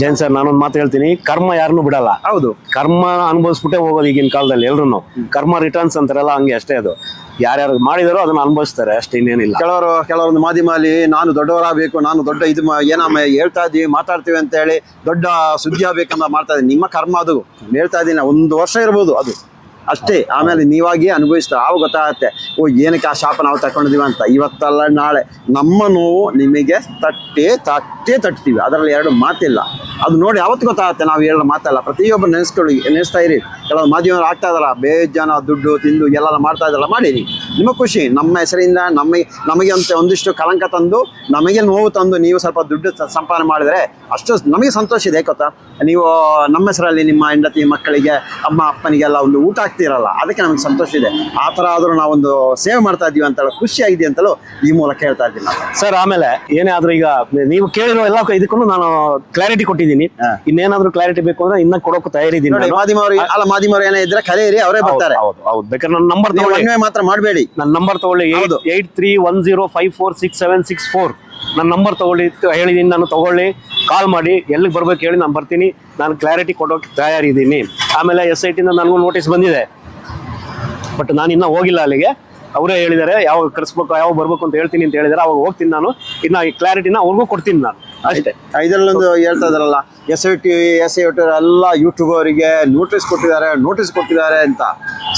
ಜೈನ್ ಸರ್ ನಾನೊಂದು ಮಾತು ಹೇಳ್ತೀನಿ. ಕರ್ಮ ಯಾರನ್ನೂ ಬಿಡಲ್ಲ. ಹೌದು. ಕರ್ಮ ಅನುಭವಿಸ್ಬಿಟ್ಟೆ ಹೋಗೋದು ಈಗಿನ ಕಾಲದಲ್ಲಿ ಎಲ್ರು ಕರ್ಮ ರಿಟರ್ನ್ಸ್ ಅಂತಾರಲ್ಲ ಹಂಗೆ ಅಷ್ಟೇ ಅದು. ಯಾರ್ಯಾರು ಮಾಡಿದಾರೋ ಅದನ್ನ ಅನುಭವಿಸ್ತಾರೆ, ಅಷ್ಟೇ ಇನ್ನೇನಿಲ್ಲ. ಕೆಲವರು ಕೆಲವೊಂದು ಮಾಧ್ಯಮದಲ್ಲಿ ನಾನು ದೊಡ್ಡವರಾಗಬೇಕು, ನಾನು ದೊಡ್ಡ ಇದು ಏನಮ್ಮ ಹೇಳ್ತಾ ಇದ್ದೀವಿ, ಮಾತಾಡ್ತೀವಿ ಅಂತ ಹೇಳಿ ದೊಡ್ಡ ಸುದ್ದಿ ಆಗ್ಬೇಕಂತ ಮಾಡ್ತಾ ಇದ್ದೀನಿ. ನಿಮ್ಮ ಕರ್ಮ ಅದು. ಹೇಳ್ತಾ ಇದ್ದೀನಿ, ಒಂದು ವರ್ಷ ಇರ್ಬೋದು ಅದು. ಅಷ್ಟೇ, ಆಮೇಲೆ ನೀವಾಗಿ ಅನುಭವಿಸ್ತಾ, ಆವಾಗ ಗೊತ್ತಾಗತ್ತೆ, ಓ, ಏನಕ್ಕೆ ಆ ಶಾಪ ನಾವು ತಗೊಂಡಿದೀವಿ ಅಂತ. ಇವತ್ತಲ್ಲ, ನಾಳೆ, ನಮ್ಮ ನೋವು ನಿಮಗೆ ತಟ್ಟೆ ತಟ್ಟೆ ತಟ್ತೀವಿ. ಅದರಲ್ಲಿ ಎರಡು ಮಾತಿಲ್ಲ. ಅದು ನೋಡಿ ಅವತ್ತು ಗೊತ್ತಾಗುತ್ತೆ, ನಾವು ಹೇಳೋ ಮಾತಲ್ಲ. ಪ್ರತಿಯೊಬ್ಬರು ನೆನೆಸ್ಕೊಳ್ಳಿ, ನೆನೆಸ್ತಾ ಇರಿ. ಕೆಲವು ಮಾಧ್ಯಮರು ಆಗ್ತಾ ಇದಲ್ಲ ಬೇಜಾನ, ದುಡ್ಡು, ತಿಂದು ಎಲ್ಲ ಮಾಡ್ತಾ ಇದಲ್ಲ ಮಾಡಿರಿ. ನಿಮಗೆ ಖುಷಿ, ನಮ್ಮ ಹೆಸರಿಂದ, ನಮಗೆ ನಮಗೆ ಅಂತ ಒಂದಿಷ್ಟು ಕಳಂಕ ತಂದು, ನಮಗೆ ನೋವು ತಂದು, ನೀವು ಸ್ವಲ್ಪ ದುಡ್ಡು ಸಂಪಾದನೆ ಮಾಡಿದರೆ, ಅಷ್ಟು ನಮಗೆ ಸಂತೋಷ ಇದೆ, ಗೊತ್ತಾ? ನೀವು, ನಮ್ಮ ಹೆಸರಲ್ಲಿ ನಿಮ್ಮ ಹೆಂಡತಿ ಮಕ್ಕಳಿಗೆ, ಅಮ್ಮ, ಅಪ್ಪನಿಗೆಲ್ಲ ಒಂದು ಊಟ ಆಗ್ತಿರಲ್ಲ ಅದಕ್ಕೆ ನಮಗೆ ಸಂತೋಷ ಇದೆ. ಆ ಥರ ಆದರೂ ನಾವೊಂದು ಸೇವೆ ಮಾಡ್ತಾ ಇದ್ದೀವಿ ಅಂತೇಳಿ ಖುಷಿ ಆಗಿದೆ ಅಂತಲೂ ಈ ಮೂಲಕ ಹೇಳ್ತಾ ಇದ್ದೀನಿ ನಾನು. ಸರ್ ಆಮೇಲೆ ಏನೇ ಆದ್ರೂ ಈಗ ನೀವು ಕೇಳಿರೋ ಎಲ್ಲ ಇದಕ್ಕೂ ನಾನು ಕ್ಲಾರಿಟಿ ಕೊಟ್ಟಿದ್ದೀನಿ. ಇನ್ನೇನಾದರೂ ಕ್ಲಾರಿಟಿ ಬೇಕು ಅಂದ್ರೆ ಇನ್ನ ಕೊಡೋಕೆ ತಯಾರಿದ್ದೀನಿ ನೋಡಿ ನಾನು. ಅಲ್ಲ ಮಾಧ್ಯಮವ್ರು ಏನೇ ಇದ್ರೆ ಕರೆಯಿರಿ ಅವರೇ ಬರ್ತಾರೆ. ಹೌದು ಹೌದು. ಬೇಕಾದ್ರೆ ನನ್ನ ನಂಬರ್ ತಗೊಳ್ಳಿ. ಮಾತ್ರ ಮಾಡಬೇಡಿ. ನನ್ನ ನಂಬರ್ ತಗೊಳ್ಳಿ ಹೌದು. Eight three one zero five four six seven six four ನನ್ನ ನಂಬರ್ ತೊಗೊಳ್ಳಿ ಹೇಳಿದ್ದೀನಿ ನಾನು ತಗೊಳ್ಳಿ ಕಾಲ್ ಮಾಡಿ, ಎಲ್ಲಿಗೆ ಬರ್ಬೇಕು ಹೇಳಿ ನಾನು ಬರ್ತೀನಿ, ನಾನು ಕ್ಲಾರಿಟಿ ಕೊಡೋಕೆ ತಯಾರಿದ್ದೀನಿ. ಆಮೇಲೆ ಎಸ್ ಐ ಟಿಂದ ನನಗೂ ನೋಟಿಸ್ ಬಂದಿದೆ. ಬಟ್ ನಾನು ಇನ್ನೂ ಹೋಗಿಲ್ಲ ಅಲ್ಲಿಗೆ. ಅವರೇ ಹೇಳಿದ್ದಾರೆ ಯಾವಾಗ ಕರೆಸ್ಬೇಕು, ಯಾವಾಗ ಬರ್ಬೇಕು ಅಂತ ಹೇಳ್ತೀನಿ ಅಂತ ಹೇಳಿದ್ದಾರೆ ಅವಾಗ ಹೋಗ್ತೀನಿ ನಾನು. ಇನ್ನು ಈ ಕ್ಲಾರಿಟಿನ ಅವ್ರಿಗೂ ಕೊಡ್ತೀನಿ ನಾನು. ಅಷ್ಟೇ. ಇದರಲ್ಲೊಂದು ಹೇಳ್ತಾ ಇದಾರಲ್ಲ S I T S I T ಎಲ್ಲ ಯೂಟ್ಯೂಬರಿಗೆ ನೋಟಿಸ್ ಕೊಟ್ಟಿದ್ದಾರೆ ನೋಟಿಸ್ ಕೊಟ್ಟಿದ್ದಾರೆ ಅಂತ.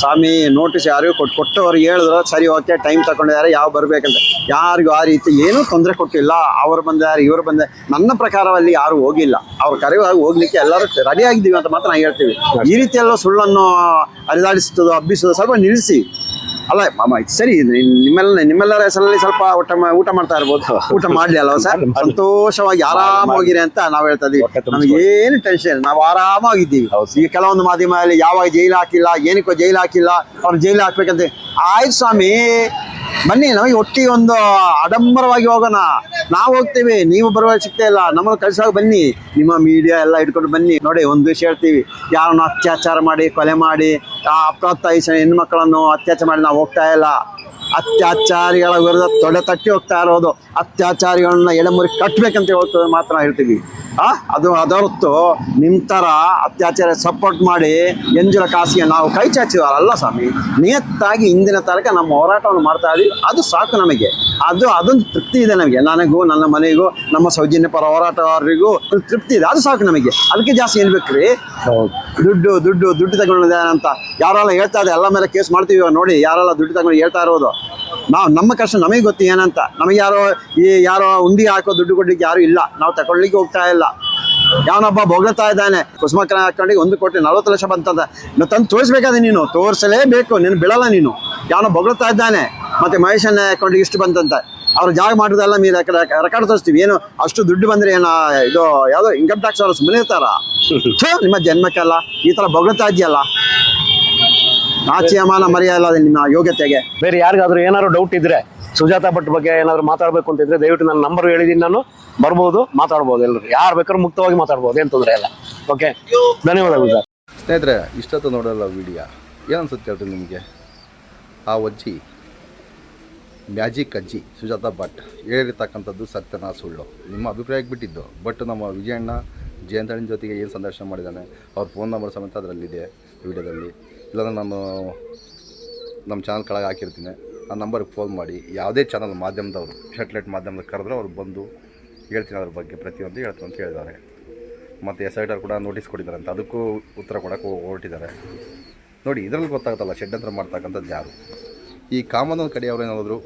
ಸ್ವಾಮಿ ನೋಟಿಸ್ ಯಾರಿಗೂ ಕೊಟ್ಟು ಕೊಟ್ಟವ್ರಿಗೆ ಹೇಳಿದ್ರು ಸರಿ ಓಕೆ ಟೈಮ್ ತಗೊಂಡಿದ್ದಾರೆ, ಯಾವ ಬರ್ಬೇಕಂತ. ಯಾರಿಗೂ ಆ ರೀತಿ ಏನೂ ತೊಂದರೆ ಕೊಟ್ಟಿಲ್ಲ. ಅವ್ರು ಬಂದಿದ್ದಾರೆ ಇವರು ಬಂದ, ನನ್ನ ಪ್ರಕಾರದಲ್ಲಿ ಯಾರು ಹೋಗಿಲ್ಲ. ಅವ್ರ ಕರೆಯುವಾಗ ಹೋಗ್ಲಿಕ್ಕೆ ಎಲ್ಲರೂ ರೆಡಿ ಆಗಿದ್ದೀವಿ ಅಂತ ಮಾತ್ರ ನಾವು ಹೇಳ್ತೀವಿ. ಈ ರೀತಿಯೆಲ್ಲ ಸುಳ್ಳನ್ನು ಹರಿದಾಡಿಸುವುದು ಹಬ್ಬಿಸೋದು ಸ್ವಲ್ಪ ನಿಲ್ಲಿಸಿ. ಅಲ್ಲ ಮಾಮ ಇದು ಸರಿ ಇದು ನಿಮ್ಮೆಲ್ಲ ನಿಮ್ಮೆಲ್ಲರ ಹೆಸರಲ್ಲಿ ಸ್ವಲ್ಪ ಊಟ ಮಾ- ಊಟ ಮಾಡ್ತಾ ಇರ್ಬೋದು. ಊಟ ಮಾಡ್ಲಿ ಅಲ್ವಾ ಸರ್ ಸಂತೋಷವಾಗಿ ಆರಾಮಾಗಿರಿ ಅಂತ ನಾವು ಹೇಳ್ತಾ ಇದೀವಿ. ಹೊಟ್ಟೆ. ನಮ್ಗೆ ಏನು ಟೆನ್ಷನ್ ನಾವು ಆರಾಮಾಗಿದ್ದೀವಿ. ಹೌದು. ಈಗ ಕೆಲವೊಂದು ಮಾಧ್ಯಮದಲ್ಲಿ ಯಾವಾಗ ಜೈಲು ಹಾಕಿಲ್ಲ ಏನಕ್ಕೋ ಜೈಲು ಹಾಕಿಲ್ಲ ಅವ್ರು ಜೈಲು ಹಾಕ್ಬೇಕಂತ. ಆಯ್ತು ಸ್ವಾಮಿ ಬನ್ನಿ, ನಮಗೆ ಒಟ್ಟಿಗೆ ಒಂದು ಆಡಂಬರವಾಗಿ ಹೋಗೋಣ. ನಾವು ಹೋಗ್ತೀವಿ, ನೀವು ಬರುವ ಸಿಗ್ತಾ ಇಲ್ಲ. ನಮ್ಮನ್ನು ಕಳ್ಸೋಕೆ ಬನ್ನಿ. ನಿಮ್ಮ ಮೀಡಿಯಾ ಎಲ್ಲ ಇಟ್ಕೊಂಡು ಬನ್ನಿ. ನೋಡಿ, ಒಂದು ವಿಷಯ ಹೇಳ್ತೀವಿ. ಯಾರನ್ನು ಅತ್ಯಾಚಾರ ಮಾಡಿ, ಕೊಲೆ ಮಾಡಿ, ಆ ಅಪ್ರಾಪ್ತಾಯಿಸ ಹೆಣ್ಮಕ್ಳನ್ನು ಅತ್ಯಾಚಾರ ಮಾಡಿ ನಾವು ಹೋಗ್ತಾ ಇಲ್ಲ. ಅತ್ಯಾಚಾರಿಗಳ ವಿರುದ್ಧ ತೊಡೆ ತಟ್ಟಿ ಹೋಗ್ತಾ ಇರೋದು. ಅತ್ಯಾಚಾರಿಗಳನ್ನ ಎಡೆಮುರಿ ಕಟ್ಟಬೇಕಂತ ಹೇಳ್ತದೆ ಮಾತ್ರ ಹೇಳ್ತೀವಿ. ಅದು ಅದರತ್ತು ನಿಮ್ಮ ಥರ ಅತ್ಯಾಚಾರ ಸಪೋರ್ಟ್ ಮಾಡಿ ಎಂಜುಲ ಕಾಸಿಗೆ ನಾವು ಕೈ ಚಾಚಿದಾರಲ್ಲ ಸ್ವಾಮಿ. ನಿಯತ್ತಾಗಿ ಇಂದಿನ ತನಕ ನಮ್ಮ ಹೋರಾಟವನ್ನು ಮಾಡ್ತಾ ಇದೀವಿ. ಅದು ಸಾಕು ನಮಗೆ. ಅದು ಅದೊಂದು ತೃಪ್ತಿ ಇದೆ ನಮಗೆ. ನನಗೂ ನನ್ನ ಮನೆಗೂ ನಮ್ಮ ಸೌಜನ್ಯ ಪರ ಹೋರಾಟಗಾರರಿಗೂ ಒಂದು ತೃಪ್ತಿ ಇದೆ. ಅದು ಸಾಕು ನಮಗೆ. ಅದಕ್ಕೆ ಜಾಸ್ತಿ ಏನು ಬೇಕ್ರಿ? ದುಡ್ಡು ದುಡ್ಡು ದುಡ್ಡು ತಗೊಂಡಿದೆ ಅಂತ. ಯಾರೆಲ್ಲ ಹೇಳ್ತಾ ಇದೆ ಎಲ್ಲ ಮೇಲೆ ಕೇಸ್ ಮಾಡ್ತೀವಿ ನೋಡಿ. ಯಾರೆಲ್ಲ ದುಡ್ಡು ತಗೊಂಡು ಹೇಳ್ತಾ ಇರೋದು? ನಾವು ನಮ್ಮ ಕಷ್ಟ ನಮಗೆ ಗೊತ್ತು ಏನಂತ. ನಮಗೆ ಯಾರೋ ಈ ಯಾರೋ ಉಂಡಿ ಹಾಕೋ ದುಡ್ಡು ಕೊಡ್ಲಿಕ್ಕೆ ಯಾರು ಇಲ್ಲ. ನಾವು ತಗೊಳ್ಳಿಕ್ಕೆ ಹೋಗ್ತಾ ಇಲ್ಲ. ಯಾವನೊಬ್ಬ ಬೊಗಳ್ತಾ ಇದ್ದಾನೆ. ಕುಸುಮಕ್ಕನ ಹಾಕೊಂಡು ಒಂದು ಕೋಟಿ ನಲವತ್ತು ಲಕ್ಷ ಬಂತದ ನಾವು ತಂದು ತೋರಿಸ್ಬೇಕಾದ್ರೆ ನೀನು. ತೋರಿಸಲೇಬೇಕು. ನೀನು ಬಿಡಲ್ಲ ನೀನು. ಯಾವನೋ ಬೊಗಳ್ತಾ ಇದ್ದಾನೆ. ಮತ್ತೆ ಮಹೇಶನ ಅಕೌಂಟಿಗೆ ಇಷ್ಟು ಬಂತಂತ. ಅವ್ರು ಜಾಗ ಮಾಡೋದೆಲ್ಲ ನೀವು ರೆಕಾರ್ಡ್ ತೋರಿಸ್ತೀವಿ. ಏನು ಅಷ್ಟು ದುಡ್ಡು ಬಂದ್ರೆ ಏನ ಇದು ಯಾವುದೋ ಇನ್ಕಮ್ ಟ್ಯಾಕ್ಸ್ ಅವರು ಸುಮ್ಮನೆ ಇರ್ತಾರ? ನಿಮ್ಮ ಜನ್ಮಕ್ಕೆಲ್ಲ. ಈ ಥರ ಬೊಗಳ್ತಾ ಇದೆಯಲ್ಲ ನಾಚಿಯಮಾನ ಮರೆಯಲ್ಲ ನಿಮ್ಮ ಯೋಗ್ಯತೆಗೆ. ಬೇರೆ ಯಾರಿಗಾದ್ರೂ ಏನಾದ್ರು ಡೌಟ್ ಇದ್ರೆ ಸುಜಾತ ಭಟ್ ಬಗ್ಗೆ ಏನಾದ್ರು ಮಾತಾಡ್ಬೇಕು ಅಂತ ಇದ್ರೆ ದಯವಿಟ್ಟು ನನ್ನ ನಂಬರ್ ಹೇಳಿದ್ದೀನಿ ನಾನು. ಬರ್ಬೋದು ಮಾತಾಡ್ಬೋದು ಎಲ್ಲರೂ ಯಾರು ಬೇಕಾದ್ರೂ ಮುಕ್ತವಾಗಿ ಮಾತಾಡ್ಬೋದು ಏನು ತೊಂದರೆ ಇಲ್ಲ. ಓಕೆ ಧನ್ಯವಾದಗಳು ಸರ್. ಸ್ನೇಹಿತರೆ ಇಷ್ಟೊತ್ತು ನೋಡಲ್ಲ ವಿಡಿಯೋ? ಏನನ್ಸುತ್ತೆ ಹೇಳ್ರಿ ನಿಮಗೆ? ಆ ಅಜ್ಜಿ ಮ್ಯಾಜಿಕ್ ಅಜ್ಜಿ ಸುಜಾತ ಭಟ್ ಹೇಳಿರ್ತಕ್ಕಂಥದ್ದು ಸತ್ಯನ ಸುಳ್ಳು. ನಿಮ್ಮ ಅಭಿಪ್ರಾಯಕ್ಕೆ ಬಿಟ್ಟಿದ್ದು. ಬಟ್ ನಮ್ಮ ವಿಜಯಣ್ಣ ಜಯಂತಣ್ಣ ಜೊತೆಗೆ ಏನು ಸಂದರ್ಶನ ಮಾಡಿದ್ದಾನೆ ಅವ್ರ ಫೋನ್ ನಂಬರ್ ಸಮೇತ ಅದರಲ್ಲಿದೆ ವಿಡಿಯೋದಲ್ಲಿ. ಇಲ್ಲಾಂದ್ರೆ ನಾನು ನಮ್ಮ ಚಾನಲ್ ಕೆಳಗೆ ಹಾಕಿರ್ತೀನಿ. ಆ ನಂಬರ್ಗೆ ಫೋನ್ ಮಾಡಿ. ಯಾವುದೇ ಚಾನಲ್ ಮಾಧ್ಯಮದವರು ಶಟ್ಲೈಟ್ ಮಾಧ್ಯಮದ ಕರೆದ್ರೆ ಅವ್ರು ಬಂದು ಹೇಳ್ತೀನಿ ಅದ್ರ ಬಗ್ಗೆ. ಪ್ರತಿಯೊಂದು ಹೇಳ್ತೀನಿ ಅಂತ ಹೇಳಿದ್ದಾರೆ. ಮತ್ತು ಎಸ್ ಐ ಕೂಡ ನೋಟಿಸ್ ಕೊಟ್ಟಿದ್ದಾರೆ ಅಂತ ಅದಕ್ಕೂ ಉತ್ತರ ಕೊಡೋಕೆ ಹೊರಟಿದ್ದಾರೆ. ನೋಡಿ, ಇದರಲ್ಲಿ ಗೊತ್ತಾಗುತ್ತಲ್ಲ ಷಡ್ಯಂತ್ರ ಮಾಡ್ತಕ್ಕಂಥದ್ದು ಯಾರು? ಈ ಕಾಮನ್ ಕಡೆ ಅವ್ರು ಏನಾದ್ರು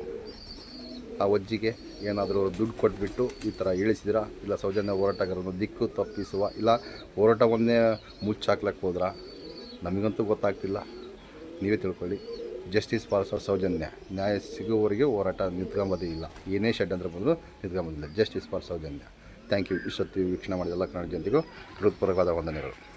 ಆ ಒಜ್ಜಿಗೆ ಏನಾದರೂ ದುಡ್ಡು ಕೊಟ್ಬಿಟ್ಟು ಈ ಥರ ಇಳಿಸಿದಿರಾ ಇಲ್ಲ ಸೌಜನ್ಯ ಹೋರಾಟಗಾರರನ್ನು ದಿಕ್ಕು ತಪ್ಪಿಸುವ, ಇಲ್ಲ ಹೋರಾಟವನ್ನೇ ಮುಚ್ಚಾಕ್ಲಕ್ಕೆ ಹೋದ್ರಾ? ನಮಗಂತೂ ಗೊತ್ತಾಗ್ತಿಲ್ಲ. ನೀವೇ ತಿಳ್ಕೊಳ್ಳಿ. Justice for Sowjanya. ನ್ಯಾಯ ಸಿಗುವವರೆಗೆ ಹೋರಾಟ ನಿಂತ್ಕೊಂಬೋದೇ ಇಲ್ಲ. ಏನೇ ಷಡ್ಯಂತ್ರ ಬಂದರೂ ನಿಂತ್ಕೊಂಬೋದಿಲ್ಲ. Justice for Sowjanya. Thank you. ಇಷ್ಟೊತ್ತು ವೀಕ್ಷಣೆ ಮಾಡಿದ ಎಲ್ಲ ಕನ್ನಡ ಜನತೆಗೂ ಹೃತ್ಪೂರ್ವಕವಾದ ವಂದನೆಗಳು.